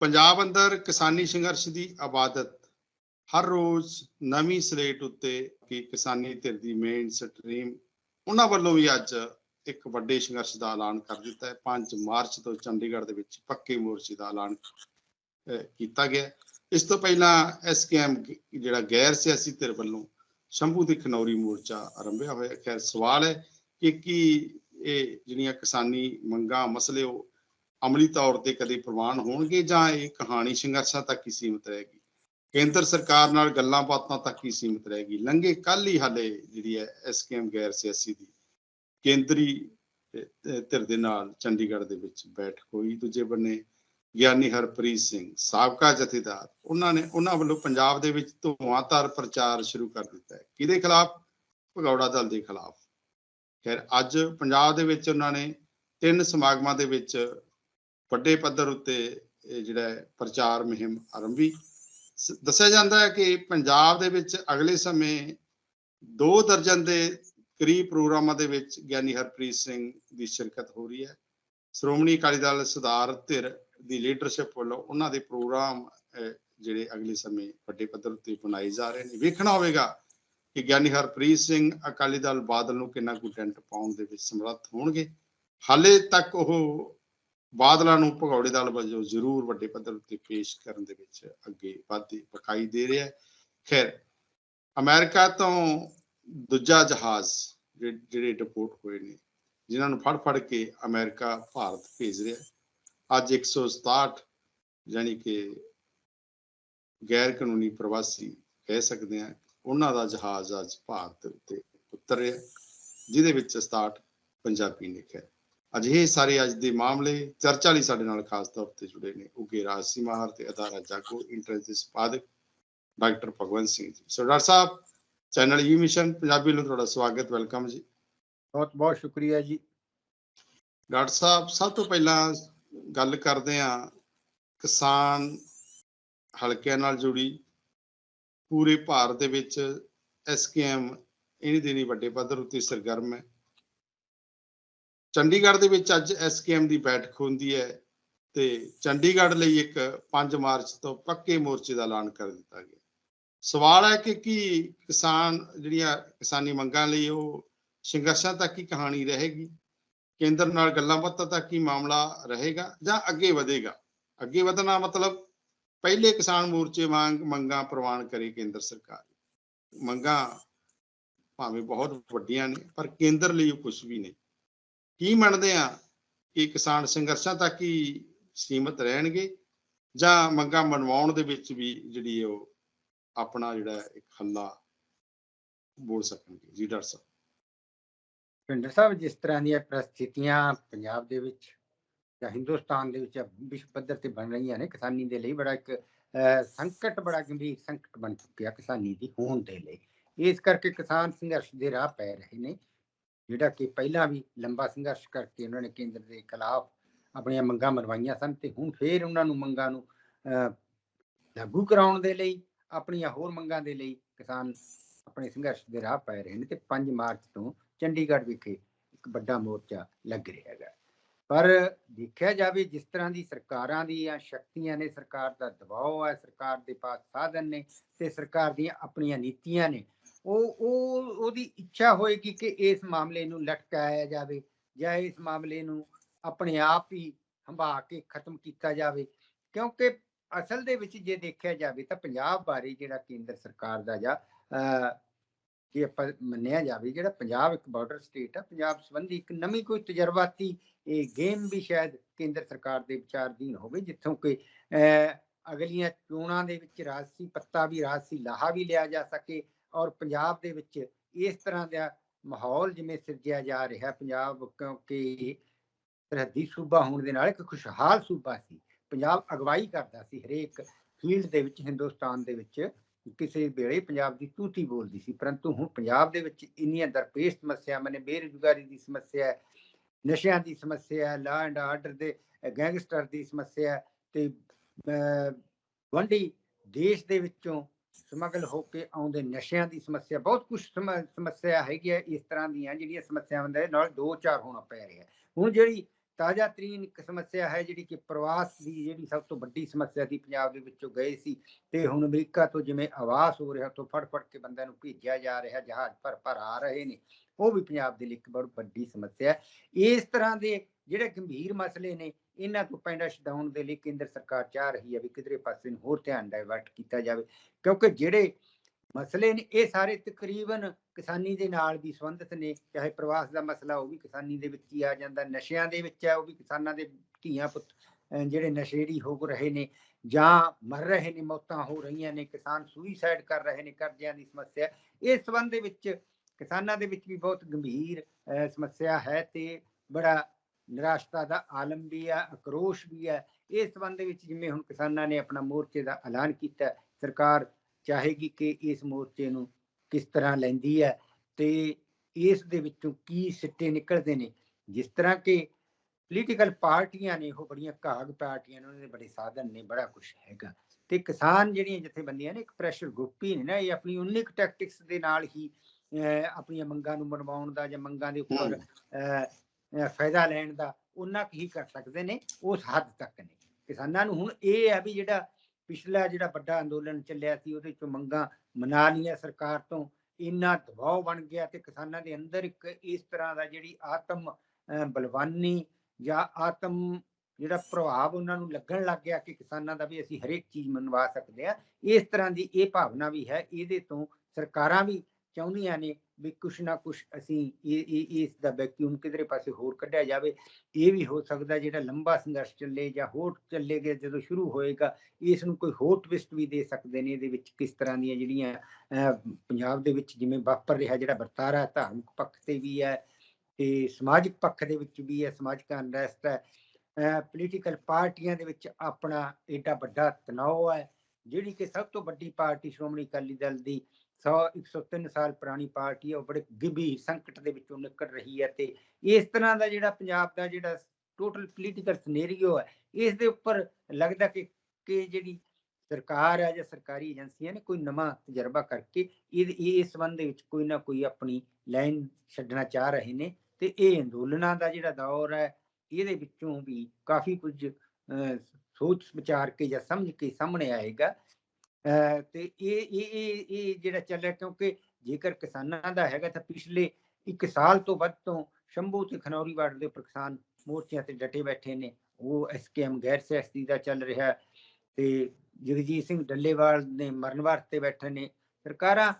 ਪੰਜਾਬ ਅੰਦਰ ਕਿਸਾਨੀ ਸੰਘਰਸ਼ ਦੀ ਆਬਾਦਤ ਹਰ ਰੋਜ਼ ਨਵੀਂ ਸਲੇਟ ਉੱਤੇ ਕਿ ਕਿਸਾਨੀ ਧਿਰ ਦੀ ਮੇਨ ਸਟਰੀਮ ਉਹਨਾਂ ਵੱਲੋਂ ਵੀ ਅੱਜ ਇੱਕ ਵੱਡੇ ਸੰਘਰਸ਼ ਦਾ ਐਲਾਨ ਕਰ ਦਿੱਤਾ ਹੈ। 5 ਮਾਰਚ ਤੋਂ ਚੰਡੀਗੜ੍ਹ ਦੇ ਵਿੱਚ ਪੱਕੇ ਮੋਰਚੇ ਦਾ ਐਲਾਨ ਕੀਤਾ ਗਿਆ ਇਸ ਤੋਂ ਪਹਿਲਾਂ ਐਸਕੇਐਮ ਜਿਹੜਾ ਗੈਰ ਸਿਆਸੀ ਧਿਰ ਵੱਲੋਂ ਸ਼ੰਭੂ ਦੀ ਖਨੌਰੀ ਮੋਰਚਾ ਆਰੰਭਿਆ ਹੋਇਆ ਖੈਰ, ਸਵਾਲ ਹੈ ਕਿ ਕੀ ਇਹ ਜਿਹੜੀਆਂ ਕਿਸਾਨੀ ਮੰਗਾਂ, ਮਸਲੇ ਉਹ ਅਮਲੀ ਤੌਰ ਤੇ ਕਦੇ ਪ੍ਰਵਾਨ ਹੋਣਗੇ ਜਾਂ ਇਹ ਕਹਾਣੀ ਸੰਘਰਸ਼ਾਂ ਤੱਕ ਹੀ ਸੀਮਿਤ ਰਹੇਗੀ? ਕੇਂਦਰ ਸਰਕਾਰ ਨਾਲ ਗੱਲਾਂ ਬਾਤਾਂ ਤੱਕ ਹੀ ਸੀਮਿਤ ਰਹੇਗੀ? ਲੰਘੇ ਕੱਲ ਹੀ ਹਾਲੇ ਜਿਹੜੀ ਹੈ ਐਸਕੇਐਮ ਗੈਰ ਸਿਆਸੀ ਦੀ ਕੇਂਦਰੀ ਧਿਰ ਦੇ ਨਾਲ ਚੰਡੀਗੜ੍ਹ ਦੇ ਵਿੱਚ ਬੈਠਕ ਹੋਈ। ਦੂਜੇ ਬੰਨੇ ਗਿਆਨੀ ਹਰਪ੍ਰੀਤ ਸਿੰਘ, ਸਾਬਕਾ ਜਥੇਦਾਰ। ਉਹਨਾਂ ਨੇ ਉਹਨਾਂ ਵੱਲੋਂ ਪੰਜਾਬ ਦੇ ਵਿੱਚ ਧੂਆਂਧਾਰ ਪ੍ਰਚਾਰ ਸ਼ੁਰੂ ਕਰ ਦਿੱਤਾ ਹੈ। ਕਿਹਦੇ ਖਿਲਾਫ? ਭਗੌੜਾ ਦਲ ਦੇ ਖਿਲਾਫ। ਖੈਰ, ਅੱਜ ਪੰਜਾਬ ਦੇ ਵਿੱਚ ਉਹਨਾਂ ਨੇ ਤਿੰਨ ਸਮਾਗਮਾਂ ਦੇ ਵਿੱਚ ਵੱਡੇ ਪੱਧਰ ਉੱਤੇ ਇਹ ਜਿਹੜਾ ਪ੍ਰਚਾਰ ਮੁਹਿੰਮ ਆਰੰਭੀ। ਦੱਸਿਆ ਜਾਂਦਾ ਹੈ ਕਿ ਪੰਜਾਬ ਦੇ ਵਿੱਚ ਅਗਲੇ ਸਮੇਂ ਦੋ ਦਰਜਨ ਦੇ ਕਰੀਬ ਪ੍ਰੋਗਰਾਮਾਂ ਦੇ ਵਿੱਚ ਗਿਆਨੀ ਹਰਪ੍ਰੀਤ ਸਿੰਘ ਦੀ ਸ਼ਿਰਕਤ ਹੋ ਰਹੀ ਹੈ। ਸ਼੍ਰੋਮਣੀ ਅਕਾਲੀ ਦਲ ਸੁਧਾਰ ਧਿਰ ਦੀ ਲੀਡਰਸ਼ਿਪ ਵੱਲੋਂ ਉਹਨਾਂ ਦੇ ਪ੍ਰੋਗਰਾਮ ਜਿਹੜੇ ਅਗਲੇ ਸਮੇਂ ਵੱਡੇ ਪੱਧਰ ਉੱਤੇ ਬਣਾਏ ਜਾ ਰਹੇ ਨੇ। ਵੇਖਣਾ ਹੋਵੇਗਾ ਕਿ ਗਿਆਨੀ ਹਰਪ੍ਰੀਤ ਸਿੰਘ ਅਕਾਲੀ ਦਲ ਬਾਦਲ ਨੂੰ ਕਿੰਨਾ ਕੁ ਡੈਂਟ ਪਾਉਣ ਦੇ ਵਿੱਚ ਸਮਰੱਥ ਹੋਣਗੇ। ਹਾਲੇ ਤੱਕ ਉਹ ਬਾਦਲਾਂ ਨੂੰ ਭਗੌੜੇ ਦਲ ਵਜੋਂ ਜ਼ਰੂਰ ਵੱਡੇ ਪੱਧਰ ਉੱਤੇ ਪੇਸ਼ ਕਰਨ ਦੇ ਵਿੱਚ ਅੱਗੇ ਵਧਦੇ ਵਿਖਾਈ ਦੇ ਰਿਹਾ ਹੈ ਖੈਰ, ਅਮਰੀਕਾ ਤੋਂ ਦੂਜਾ ਜਹਾਜ਼ ਜਿਹੜੇ ਡਿਪੋਰਟ ਹੋਏ ਨੇ, ਜਿਨ੍ਹਾਂ ਨੂੰ ਫੜ ਫੜ ਕੇ ਅਮਰੀਕਾ ਭਾਰਤ ਭੇਜ ਰਿਹਾ ਹੈ। ਅੱਜ 167 ਯਾਨੀ ਕਿ ਗੈਰ ਕਾਨੂੰਨੀ ਪ੍ਰਵਾਸੀ ਕਹਿ ਸਕਦੇ ਹਾਂ, ਉਹਨਾਂ ਦਾ ਜਹਾਜ਼ ਅੱਜ ਭਾਰਤ ਉੱਤੇ ਉਤਰਿਆ ਜਿਹਦੇ ਵਿੱਚ 67 ਪੰਜਾਬੀ ਨੇ ਹੈ ਅਜਿਹੇ ਸਾਰੇ ਅੱਜ ਦੇ ਮਾਮਲੇ ਚਰਚਾ ਲਈ ਸਾਡੇ ਨਾਲ ਖਾਸ ਤੌਰ ਤੇ ਜੁੜੇ ਨੇ ਉਗੇ ਰਾਜਸੀ ਮਾਹਰ ਤੇ ਅਦਾਰਾ ਜਾਗੋ ਇੰਟਰਨੈਟ ਦੇ ਸੰਪਾਦਕ doctor Bhagwant Singh ji. So doctor sahib channel you mission Punjabi ਨੂੰ ਤੁਹਾਡਾ ਸਵਾਗਤ ਵੈਲਕਮ ਜੀ। ਬਹੁਤ ਬਹੁਤ ਸ਼ੁਕਰੀਆ ਜੀ। ਡਾਕਟਰ ਸਾਹਿਬ ਸਭ ਤੋਂ ਪਹਿਲਾਂ ਗੱਲ ਕਰਦੇ ਹਾਂ ਕਿਸਾਨ ਹਲਕਿਆਂ ਨਾਲ ਜੁੜੀ ਪੂਰੇ ਭਾਰਤ ਦੇ ਵਿੱਚ ਐਸਕੇਐਮ ਇਹਨੀ ਦਿਨੀ ਵੱਡੇ ਪੱਧਰ ਉੱਤੇ ਸਰਗਰਮ ਹੈ। ਚੰਡੀਗੜ੍ਹ ਦੇ ਵਿੱਚ ਅੱਜ ਐਸਕੇਐਮ ਦੀ ਬੈਠਕ ਹੁੰਦੀ ਹੈ ਤੇ ਚੰਡੀਗੜ੍ਹ ਲਈ ਇੱਕ 5 ਮਾਰਚ ਤੋਂ ਪੱਕੇ ਮੋਰਚੇ ਦਾ ਐਲਾਨ ਕਰ ਦਿੱਤਾ ਗਿਆ। ਸਵਾਲ ਹੈ ਕਿ ਕੀ ਕਿਸਾਨ ਜਿਹੜੀਆਂ ਕਿਸਾਨੀ ਮੰਗਾਂ ਲਈ ਉਹ ਸੰਘਰਸ਼ਾਂ ਤੱਕ ਹੀ ਕਹਾਣੀ ਰਹੇਗੀ? ਕੇਂਦਰ ਨਾਲ ਗੱਲਾਂ ਬਾਤਾਂ ਤੱਕ ਹੀ ਮਾਮਲਾ ਰਹੇਗਾ ਜਾਂ ਅੱਗੇ ਵਧੇਗਾ? ਅੱਗੇ ਵਧਣਾ ਮਤਲਬ ਪਹਿਲੇ ਕਿਸਾਨ ਮੋਰਚੇ ਵਾਂਗ ਮੰਗਾਂ ਪ੍ਰਵਾਨ ਕਰੇ ਕੇਂਦਰ ਸਰਕਾਰ। ਮੰਗਾਂ ਭਾਵੇਂ ਬਹੁਤ ਵੱਡੀਆਂ ਨੇ, ਪਰ ਕੇਂਦਰ ਲਈ ਉਹ ਕੁਝ ਵੀ ਨਹੀਂ। ਕੀ ਮੰਨਦੇ ਆ ਕਿ ਕਿਸਾਨ ਸੰਘਰਸ਼ਾਂ ਤੱਕ ਹੀ ਸੀਮਤ ਰਹਿਣਗੇ? ਜਾਂ ਮੰਗਾਂ ਮਨਵਾਉਣ ਦੇ ਵਿੱਚ ਵੀ ਜਿਹੜੀ ਉਹ ਆਪਣਾ ਜਿਹੜਾ ਇੱਕ ਹੱਲਾ ਬੋਲ ਸਕਣਗੇ? ਜੀ ਡਾਕਟਰ ਸਾਹਿਬ। ਪਿੰਡਰ ਸਾਹਿਬ ਜਿਸ ਤਰ੍ਹਾਂ ਦੀਆਂ ਪ੍ਰਸਥਿਤੀਆਂ ਪੰਜਾਬ ਦੇ ਵਿੱਚ ਜਾਂ ਹਿੰਦੁਸਤਾਨ ਦੇ ਵਿੱਚ ਵਿਸ਼ਵ ਪੱਧਰ ਤੇ ਬਣ ਰਹੀਆਂ ਨੇ ਕਿਸਾਨੀ ਦੇ ਲਈ ਬੜਾ ਇੱਕ ਅਹ, ਸੰਕਟ ਬੜਾ ਗੰਭੀਰ ਸੰਕਟ ਬਣ ਚੁੱਕਿਆ ਕਿਸਾਨੀ ਦੀ ਹੋਣ ਦੇ ਲਈ। ਇਸ ਕਰਕੇ ਕਿਸਾਨ ਸੰਘਰਸ਼ ਦੇ ਰਾਹ ਪੈ ਰਹੇ ਨੇ। ਜਿਹੜਾ ਕਿ ਪਹਿਲਾਂ ਵੀ ਲੰਬਾ ਸੰਘਰਸ਼ ਕਰਕੇ ਉਹਨਾਂ ਨੇ ਕੇਂਦਰ ਦੇ ਖਿਲਾਫ ਆਪਣੀਆਂ ਮੰਗਾਂ ਮਨਵਾਈਆਂ ਸਨ ਤੇ ਹੁਣ ਫੇਰ ਉਹਨਾਂ ਨੂੰ ਮੰਗਾਂ ਨੂੰ ਅਹ, ਲਾਗੂ ਕਰਾਉਣ ਦੇ ਲਈ ਆਪਣੀਆਂ ਹੋਰ ਮੰਗਾਂ ਦੇ ਲਈ ਕਿਸਾਨ ਆਪਣੇ ਸੰਘਰਸ਼ ਦੇ ਰਾਹ ਪੈ ਰਹੇ ਨੇ ਤੇ 5 ਮਾਰਚ ਤੋਂ ਚੰਡੀਗੜ੍ਹ ਵਿਖੇ ਇੱਕ ਵੱਡਾ ਮੋਰਚਾ ਲੱਗ ਰਿਹਾ ਹੈਗਾ। ਪਰ ਦੇਖਿਆ ਜਾਵੇ ਜਿਸ ਤਰ੍ਹਾਂ ਦੀ ਸਰਕਾਰਾਂ ਦੀਆਂ ਸ਼ਕਤੀਆਂ ਨੇ ਸਰਕਾਰ ਦਾ ਦਬਾਅ ਹੈ ਸਰਕਾਰ ਦੇ ਪਾਸ ਸਾਧਨ ਨੇ ਤੇ ਸਰਕਾਰ ਦੀਆਂ ਆਪਣੀਆਂ ਨੀਤੀਆਂ ਨੇ ਉਹ ਉਹ ਉਹਦੀ ਇੱਛਾ ਹੋਏਗੀ ਕਿ ਇਸ ਮਾਮਲੇ ਨੂੰ ਲਟਕਾਇਆ ਜਾਵੇ ਜਾਂ ਇਸ ਮਾਮਲੇ ਨੂੰ ਆਪਣੇ ਆਪ ਹੀ ਹੰਭਾ ਕੇ ਖਤਮ ਕੀਤਾ ਜਾਵੇ। ਕਿਉਂਕਿ ਅਸਲ ਦੇ ਵਿੱਚ ਜੇ ਦੇਖਿਆ ਜਾਵੇ ਤਾਂ ਪੰਜਾਬ ਬਾਰੇ ਜਿਹੜਾ ਕੇਂਦਰ ਸਰਕਾਰ ਦਾ ਜਾਂ ਜੇ ਆਪਾਂ ਮੰਨਿਆ ਜਾਵੇ ਜਿਹੜਾ ਪੰਜਾਬ ਇੱਕ ਬਾਰਡਰ ਸਟੇਟ ਆ ਪੰਜਾਬ ਸੰਬੰਧੀ ਇੱਕ ਨਵੀਂ ਕੋਈ ਤਜਰਬਾਤੀ ਇਹ ਗੇਮ ਵੀ ਸ਼ਾਇਦ ਕੇਂਦਰ ਸਰਕਾਰ ਦੇ ਵਿਚਾਰਧੀਨ ਹੋਵੇ ਜਿੱਥੋਂ ਕਿ ਅਹ, ਅਗਲੀਆਂ ਚੋਣਾਂ ਦੇ ਵਿੱਚ ਰਾਜਸੀ ਪੱਤਾ ਵੀ ਰਾਜਸੀ ਲਾਹਾ ਵੀ ਲਿਆ ਜਾ ਸਕੇ ਔਰ ਪੰਜਾਬ ਦੇ ਵਿੱਚ ਇਸ ਤਰ੍ਹਾਂ ਦਾ ਮਾਹੌਲ ਜਿਵੇਂ ਸਿਰਜਿਆ ਜਾ ਰਿਹਾ ਪੰਜਾਬ ਕਿਉਂਕਿ ਸਰਹੱਦੀ ਸੂਬਾ ਹੋਣ ਦੇ ਨਾਲ ਇੱਕ ਖੁਸ਼ਹਾਲ ਸੂਬਾ ਸੀ। ਪੰਜਾਬ ਅਗਵਾਈ ਕਰਦਾ ਸੀ ਹਰੇਕ ਫੀਲਡ ਦੇ ਵਿੱਚ ਹਿੰਦੁਸਤਾਨ ਦੇ ਵਿੱਚ ਕਿਸੇ ਵੇਲੇ ਪੰਜਾਬ ਦੀ ਤੂਤੀ ਬੋਲਦੀ ਸੀ। ਪਰੰਤੂ ਹੁਣ ਪੰਜਾਬ ਦੇ ਵਿੱਚ ਇੰਨੀਆਂ ਦਰਪੇਸ਼ ਸਮੱਸਿਆਵਾਂ ਨੇ ਬੇਰੁਜ਼ਗਾਰੀ ਦੀ ਸਮੱਸਿਆ ਨਸ਼ਿਆਂ ਦੀ ਸਮੱਸਿਆ ਲਾ ਐਂਡ ਆਰਡਰ ਦੇ ਗੈਂਗਸਟਰ ਦੀ ਸਮੱਸਿਆ ਤੇ ਅਹ, ਗੁਆਂਢੀ ਦੇਸ਼ ਦੇ ਵਿੱਚੋਂ ਸਮਗਲ ਹੋ ਕੇ ਆਉਂਦੇ ਨਸ਼ਿਆਂ ਦੀ ਸਮੱਸਿਆ, ਬਹੁਤ ਕੁਝ ਸਮੱਸਿਆ ਹੈਗੀ ਹੈ, ਇਸ ਤਰ੍ਹਾਂ ਦੀਆਂ ਜਿਹੜੀਆਂ ਸਮੱਸਿਆਵਾਂ ਦੇ ਨਾਲ ਦੋ ਚਾਰ ਹੋਣਾ ਪੈ ਰਿਹਾ ਹੁਣ ਜਿਹੜੀ ਤਾਜ਼ਾ ਤਰੀਨ ਇੱਕ ਸਮੱਸਿਆ ਹੈ, ਜਿਹੜੀ ਕਿ ਪ੍ਰਵਾਸ ਦੀ ਜਿਹੜੀ ਸਭ ਤੋਂ ਵੱਡੀ ਸਮੱਸਿਆ ਸੀ, ਪੰਜਾਬ ਦੇ ਵਿੱਚੋਂ ਗਏ ਸੀ ਤੇ ਹੁਣ ਅਮਰੀਕਾ ਤੋਂ ਜਿਵੇਂ ਆਵਾਸ ਹੋ ਰਿਹਾ ਤੋਂ ਫੜ ਫੜ ਕੇ ਬੰਦਿਆਂ ਨੂੰ ਭੇਜਿਆ ਜਾ ਰਿਹਾ, ਜਹਾਜ਼ ਭਰ ਭਰ ਆ ਰਹੇ ਨੇ, ਉਹ ਵੀ ਪੰਜਾਬ ਦੇ ਲਈ ਇੱਕ ਬਹੁਤ ਵੱਡੀ ਸਮੱਸਿਆ ਹੈ। ਇਸ ਤਰ੍ਹਾਂ ਦੇ ਜਿਹੜੇ ਗੰਭੀਰ ਮਸਲੇ ਨੇ ਇਹਨਾਂ ਤੋਂ ਪੈਂਡਾ ਛਡਾਉਣ ਦੇ ਲਈ ਕੇਂਦਰ ਸਰਕਾਰ ਚਾਹ ਰਹੀ ਹੈ ਵੀ ਕਿਧਰੇ ਪਾਸੇ ਨੂੰ ਹੋਰ ਧਿਆਨ ਡਾਇਵਰਟ ਕੀਤਾ ਜਾਵੇ ਕਿਉਂਕਿ ਜਿਹੜੇ ਮਸਲੇ ਨੇ ਇਹ ਸਾਰੇ ਤਕਰੀਬਨ ਕਿਸਾਨੀ ਦੇ ਨਾਲ ਵੀ ਸੰਬੰਧਿਤ ਨੇ ਚਾਹੇ ਪ੍ਰਵਾਸ ਦਾ ਮਸਲਾ ਉਹ ਵੀ ਕਿਸਾਨੀ ਦੇ ਵਿੱਚ ਹੀ ਆ ਜਾਂਦਾ ਨਸ਼ਿਆਂ ਦੇ ਵਿੱਚ ਹੈ ਉਹ ਵੀ ਕਿਸਾਨਾਂ ਦੇ ਧੀਆਂ ਪੁੱਤ ਜਿਹੜੇ ਨਸ਼ੇੜੀ ਹੋ ਰਹੇ ਨੇ ਜਾਂ ਮਰ ਰਹੇ ਨੇ ਮੌਤਾਂ ਹੋ ਰਹੀਆਂ ਨੇ ਕਿਸਾਨ ਸੁਈਸਾਈਡ ਕਰ ਰਹੇ ਨੇ ਕਰਜ਼ਿਆਂ ਦੀ ਸਮੱਸਿਆ ਇਸ ਸੰਬੰਧ ਦੇ ਵਿੱਚ ਕਿਸਾਨਾਂ ਦੇ ਵਿੱਚ ਵੀ ਬਹੁਤ ਗੰਭੀਰ ਅਹ, ਸਮੱਸਿਆ ਹੈ ਤੇ ਬੜਾ ਨਿਰਾਸ਼ਤਾ ਦਾ ਆਲਮ ਵੀ ਹੈ ਆਕਰੋਸ਼ ਵੀ ਹੈ। ਇਸ ਸੰਬੰਧ ਵਿੱਚ ਜਿਵੇਂ ਹੁਣ ਕਿਸਾਨਾਂ ਨੇ ਆਪਣਾ ਮੋਰਚੇ ਦਾ ਐਲਾਨ ਕੀਤਾ ਸਰਕਾਰ ਚਾਹੇਗੀ ਕਿ ਇਸ ਮੋਰਚੇ ਨੂੰ ਕਿਸ ਤਰ੍ਹਾਂ ਲੈਂਦੀ ਹੈ ਤੇ ਇਸ ਦੇ ਵਿੱਚੋਂ ਕੀ ਸਿੱਟੇ ਨਿਕਲਦੇ ਨੇ? ਜਿਸ ਤਰ੍ਹਾਂ ਕਿ ਪੋਲੀਟੀਕਲ ਪਾਰਟੀਆਂ ਨੇ ਉਹ ਬੜੀਆਂ ਘਾਗ ਪਾਰਟੀਆਂ ਨੇ ਉਹਨਾਂ ਦੇ ਬੜੇ ਸਾਧਨ ਨੇ ਬੜਾ ਕੁਝ ਹੈਗਾ। ਤੇ ਕਿਸਾਨ ਜਿਹੜੀਆਂ ਜਥੇਬੰਦੀਆਂ ਨੇ ਇੱਕ ਪ੍ਰੈਸ਼ਰ ਗਰੁੱਪ ਹੀ ਨੇ ਨਾ ਇਹ ਆਪਣੀ ਉਨਿਕ ਟੈਕਟਿਕਸ ਦੇ ਨਾਲ ਹੀ ਆਪਣੀਆਂ ਮੰਗਾਂ ਨੂੰ ਮਨਵਾਉਣ ਦਾ ਜਾਂ ਮੰਗਾਂ ਦੇ ਉੱਪਰ ਫਾਇਦਾ ਲੈਣ ਦਾ ਉਹਨਾਂ ਕੁ ਹੀ ਕਰ ਸਕਦੇ ਨੇ, ਉਸ ਹੱਦ ਤੱਕ ਨੇ। ਕਿਸਾਨਾਂ ਨੂੰ ਹੁਣ ਇਹ ਹੈ ਵੀ ਜਿਹੜਾ ਪਿਛਲਾ ਜਿਹੜਾ ਵੱਡਾ ਅੰਦੋਲਨ ਚੱਲਿਆ ਸੀ, ਉਹਦੇ ਚੋਂ ਮੰਗਾਂ ਮਨਾ ਲਈਆਂ ਸਰਕਾਰ ਤੋਂ, ਇੰਨਾ ਦਬਾਅ ਬਣ ਗਿਆ ਤੇ ਕਿਸਾਨਾਂ ਦੇ ਅੰਦਰ ਇੱਕ ਇਸ ਤਰ੍ਹਾਂ ਦਾ ਜਿਹੜੀ ਆਤਮ ਬਲਵਾਨੀ ਜਾਂ ਆਤਮ ਜਿਹੜਾ ਪ੍ਰਭਾਵ ਉਹਨਾਂ ਨੂੰ ਲੱਗਣ ਲੱਗ ਗਿਆ ਕਿ ਕਿਸਾਨਾਂ ਦਾ ਵੀ ਅਸੀਂ ਹਰੇਕ ਚੀਜ਼ ਮਨਵਾ ਸਕਦੇ ਆ ਇਸ ਤਰ੍ਹਾਂ ਦੀ ਇਹ ਭਾਵਨਾ ਵੀ ਹੈ, ਇਹਦੇ ਤੋਂ ਸਰਕਾਰਾਂ ਵੀ ਚਾਹੁੰਦੀਆਂ ਨੇ ਵੀ ਕੁਛ ਨਾ ਕੁਛ ਅਸੀਂ ਇਹ ਇਹ ਇਸ ਦਾ ਵੈਕਿਊਮ ਕਿਧਰੇ ਪਾਸੇ ਹੋਰ ਕੱਢਿਆ ਜਾਵੇ, ਇਹ ਵੀ ਹੋ ਸਕਦਾ ਜਿਹੜਾ ਲੰਬਾ ਸੰਘਰਸ਼ ਚੱਲੇ ਜਾਂ ਹੋਰ ਚੱਲੇਗਾ ਜਦੋਂ ਸ਼ੁਰੂ ਹੋਏਗਾ, ਇਸ ਨੂੰ ਕੋਈ ਹੋਰ ਟਵਿਸਟ ਵੀ ਦੇ ਸਕਦੇ ਨੇ ਇਹਦੇ ਵਿੱਚ ਕਿਸ ਤਰ੍ਹਾਂ ਦੀਆਂ ਜਿਹੜੀਆਂ ਪੰਜਾਬ ਦੇ ਵਿੱਚ ਜਿਵੇਂ ਵਾਪਰ ਰਿਹਾ ਜਿਹੜਾ ਵਰਤਾਰਾ ਧਾਰਮਿਕ ਪੱਖ ਤੇ ਵੀ ਹੈ ਤੇ ਸਮਾਜਿਕ ਪੱਖ ਦੇ ਵਿੱਚ ਵੀ ਹੈ, ਸਮਾਜਿਕ ਅਨਰੈਸਟ ਹੈ ਪੋਲੀਟੀਕਲ ਪਾਰਟੀਆਂ ਦੇ ਵਿੱਚ ਆਪਣਾ ਏਡਾ ਵੱਡਾ ਤਣਾਅ ਹੈ, ਜਿਹੜੀ ਕਿ ਸਭ ਤੋਂ ਵੱਡੀ ਪਾਰਟੀ ਸ਼੍ਰੋਮਣੀ ਅਕਾਲੀ ਦਲ ਦੀ 100 103 ਸਾਲ ਪੁਰਾਣੀ ਪਾਰਟੀ ਹੈ ਉਹ ਬੜੇ ਗੰਭੀਰ ਸੰਕਟ ਦੇ ਵਿੱਚੋਂ ਨਿਕਲ ਰਹੀ ਹੈ ਤੇ ਇਸ ਤਰ੍ਹਾਂ ਦਾ ਜਿਹੜਾ ਪੰਜਾਬ ਦਾ ਜਿਹੜਾ ਟੋਟਲ ਪੋਲੀਟੀਕਲ ਸਿਨੈਰੀਓ ਹੈ ਇਸ ਦੇ ਉੱਪਰ ਲੱਗਦਾ ਕਿ ਕਿ ਜਿਹੜੀ ਸਰਕਾਰ ਹੈ ਜਾਂ ਸਰਕਾਰੀ ਏਜੰਸੀਆਂ ਨੇ ਕੋਈ ਨਵਾਂ ਤਜਰਬਾ ਕਰਕੇ ਇਹ ਇਸ ਸੰਬੰਧ ਦੇ ਵਿੱਚ ਕੋਈ ਨਾ ਕੋਈ ਆਪਣੀ ਲਾਈਨ ਛੱਡਣਾ ਚਾਹ ਰਹੇ ਨੇ ਤੇ ਇਹ ਅੰਦੋਲਨਾਂ ਦਾ ਜਿਹੜਾ ਦੌਰ ਹੈ ਇਹਦੇ ਵਿੱਚੋਂ ਵੀ ਕਾਫੀ ਕੁਝ ਅਹ, ਸੋਚ ਵਿਚਾਰ ਕੇ ਜਾਂ ਸਮਝ ਕੇ ਸਾਹਮਣੇ ਆਏਗਾ। ਤੇ ਇਹ ਇਹ ਇਹ ਜਿਹੜਾ ਚੱਲ ਰਿਹਾ ਕਿਉਂਕਿ ਜੇਕਰ ਕਿਸਾਨਾਂ ਦਾ ਹੈਗਾ ਤਾਂ ਪਿਛਲੇ ਇੱਕ ਸਾਲ ਤੋਂ ਵੱਧ ਤੋਂ ਸ਼ੰਭੂ ਤੇ ਖਨੌਰੀ ਬਾਰਡਰ ਦੇ ਉੱਪਰ ਕਿਸਾਨ ਮੋਰਚਿਆਂ ਤੇ ਡਟੇ ਬੈਠੇ ਨੇ। ਉਹ ਐਸਕੇਐਮ ਗੈਰ ਸਿਆਸਤੀ ਦਾ ਚੱਲ ਰਿਹਾ ਤੇ ਜਗਜੀਤ ਸਿੰਘ ਡੱਲੇਵਾਲ ਨੇ ਮਰਨ ਵਾਸਤੇ ਬੈਠੇ ਨੇ। ਸਰਕਾਰਾਂ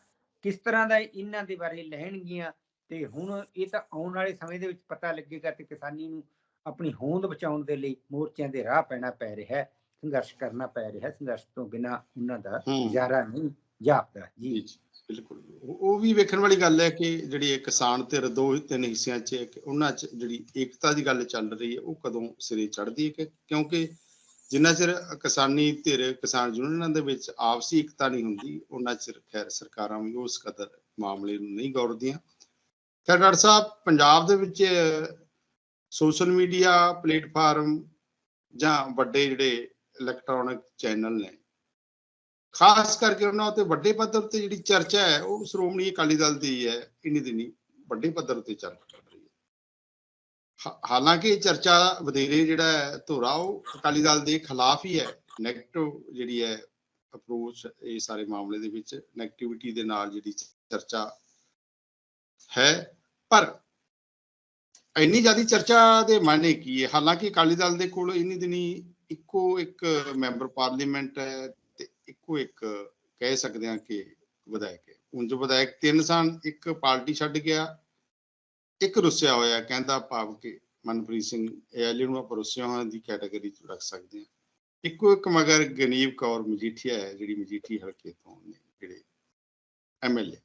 ਕਿਸ ਤਰ੍ਹਾਂ ਦਾ ਇਹਨਾਂ ਦੇ ਬਾਰੇ ਲੈਣਗੀਆਂ ਤੇ ਹੁਣ ਇਹ ਤਾਂ ਆਉਣ ਵਾਲੇ ਸਮੇਂ ਦੇ ਵਿੱਚ ਪਤਾ ਲੱਗੇਗਾ ਤੇ ਕਿਸਾਨੀ ਨੂੰ ਆਪਣੀ ਹੋਂਦ ਬਚਾਉਣ ਦੇ ਲਈ ਮੋਰਚਿਆਂ ਦੇ ਰਾਹ ਪੈਣਾ ਪੈ ਰਿਹਾ ਹੈ। ਸੰਘਰਸ਼ ਕਰਨਾ ਪੈ ਰਿਹਾ ਸੰਘਰਸ਼ ਤੋਂ ਬਿਨਾ ਉਹਨਾਂ ਦਾ। ਗੁਜ਼ਾਰਾ ਨਹੀਂ ਜਾਪਦਾ ਜੀ। ਬਿਲਕੁਲ। ਉਹ ਵੀ ਵੇਖਣ ਵਾਲੀ ਗੱਲ ਹੈ ਕਿ ਜਿਹੜੀ ਇਹ ਕਿਸਾਨ ਧਿਰ ਦੋ ਤਿੰਨ ਹਿੱਸਿਆਂ 'ਚ ਉਹਨਾਂ 'ਚ ਜਿਹੜੀ ਏਕਤਾ ਦੀ ਗੱਲ ਚੱਲ ਰਹੀ ਹੈ ਉਹ ਕਦੋਂ ਸਿਰੇ ਚੜ੍ਹਦੀ ਹੈ ਕਿ ਕਿਉਂਕਿ ਜਿੰਨਾ ਚਿਰ ਕਿਸਾਨੀ ਧਿਰ ਕਿਸਾਨ ਯੂਨੀਅਨਾਂ ਦੇ ਵਿੱਚ ਆਪਸੀ ਏਕਤਾ ਨਹੀਂ ਹੁੰਦੀ ਉਹਨਾਂ ਚਿਰ ਖੈਰ ਸਰਕਾਰਾਂ ਵੀ ਉਸ ਕਦਰ ਮਾਮਲੇ ਨੂੰ ਨਹੀਂ ਗੌਰਦੀਆਂ ਖੈਰ ਡਾਕਟਰ ਸਾਹਿਬ ਪੰਜਾਬ ਦੇ ਵਿੱਚ ਸੋਸ਼ਲ ਮੀਡੀਆ ਪਲੇਟਫਾਰਮ ਜਾਂ ਵੱਡੇ ਜਿਹੜੇ ਇਲੈਕਟ੍ਰੋਨਿਕ ਚੈਨਲ ਨੇ। ਖਾਸ ਕਰਕੇ ਉਹਨਾਂ ਉੱਤੇ ਵੱਡੇ ਪੱਧਰ ਤੇ ਜਿਹੜੀ ਚਰਚਾ ਹੈ, ਉਹ ਸ਼੍ਰੋਮਣੀ ਅਕਾਲੀ ਦਲ ਦੀ ਹੈ, ਇੰਨੀ ਦਿਨੀ ਵੱਡੇ ਪੱਧਰ ਉਤੇ ਚੱਲ ਰਹੀ ਹੈ। ਹਾਲਾਂਕਿ ਚਰਚਾ ਵਧੇਰੇ ਜਿਹੜਾ ਹੈ ਉਹ ਅਕਾਲੀ ਦਲ ਦੇ ਖਿਲਾਫ ਹੀ ਹੈ। ਨੈਗੇਟਿਵ ਜਿਹੜੀ ਹੈ ਅਪਰੋਚ ਇਹ ਸਾਰੇ ਮਾਮਲੇ ਦੇ ਵਿੱਚ ਨੈਗੇਟਿਵਿਟੀ ਦੇ ਨਾਲ ਜਿਹੜੀ ਚਰਚਾ ਹੈ। ਪਰ ਇੰਨੀ ਜ਼ਿਆਦਾ ਚਰਚਾ ਦੇ ਮਾਇਨੇ ਕੀ ਹੈ? ਹਾਲਾਂਕਿ ਅਕਾਲੀ ਦਲ ਦੇ ਕੋਲ ਇੰਨੀ ਦਿਨੀ ਇੱਕੋ ਇੱਕ ਮੈਂਬਰ ਪਾਰਲੀਮੈਂਟ ਹੈ ਤੇ ਇੱਕੋ ਇੱਕ ਕਹਿ ਸਕਦੇ ਹਾਂ ਕਿ ਵਿਧਾਇਕ ਹੈ। ਉਂਝ ਵਿਧਾਇਕ ਤਿੰਨ ਸਨ, ਇੱਕ ਪਾਰਟੀ ਛੱਡ ਗਿਆ, ਇੱਕ ਰੁੱਸਿਆ ਹੋਇਆ, ਕਹਿੰਦਾ ਭਾਵ ਕਿ ਮਨਪ੍ਰੀਤ ਸਿੰਘ ਐਲੀ ਨੂੰ ਆਪਾਂ ਰੁੱਸਿਆ ਹੋਇਆ ਦੀ ਕੈਟਾਗਰੀ ਚ ਰੱਖ ਸਕਦੇ ਹਾਂ। ਇੱਕੋ ਇੱਕ ਮਗਰ ਗਨੀਵ ਕੌਰ ਮਜੀਠੀਆ ਹੈ, ਜਿਹੜੀ ਮਜੀਠੀ ਹਲਕੇ ਤੋਂ ਨੇ, ਜਿਹੜੇ ਐਮਐਲਏ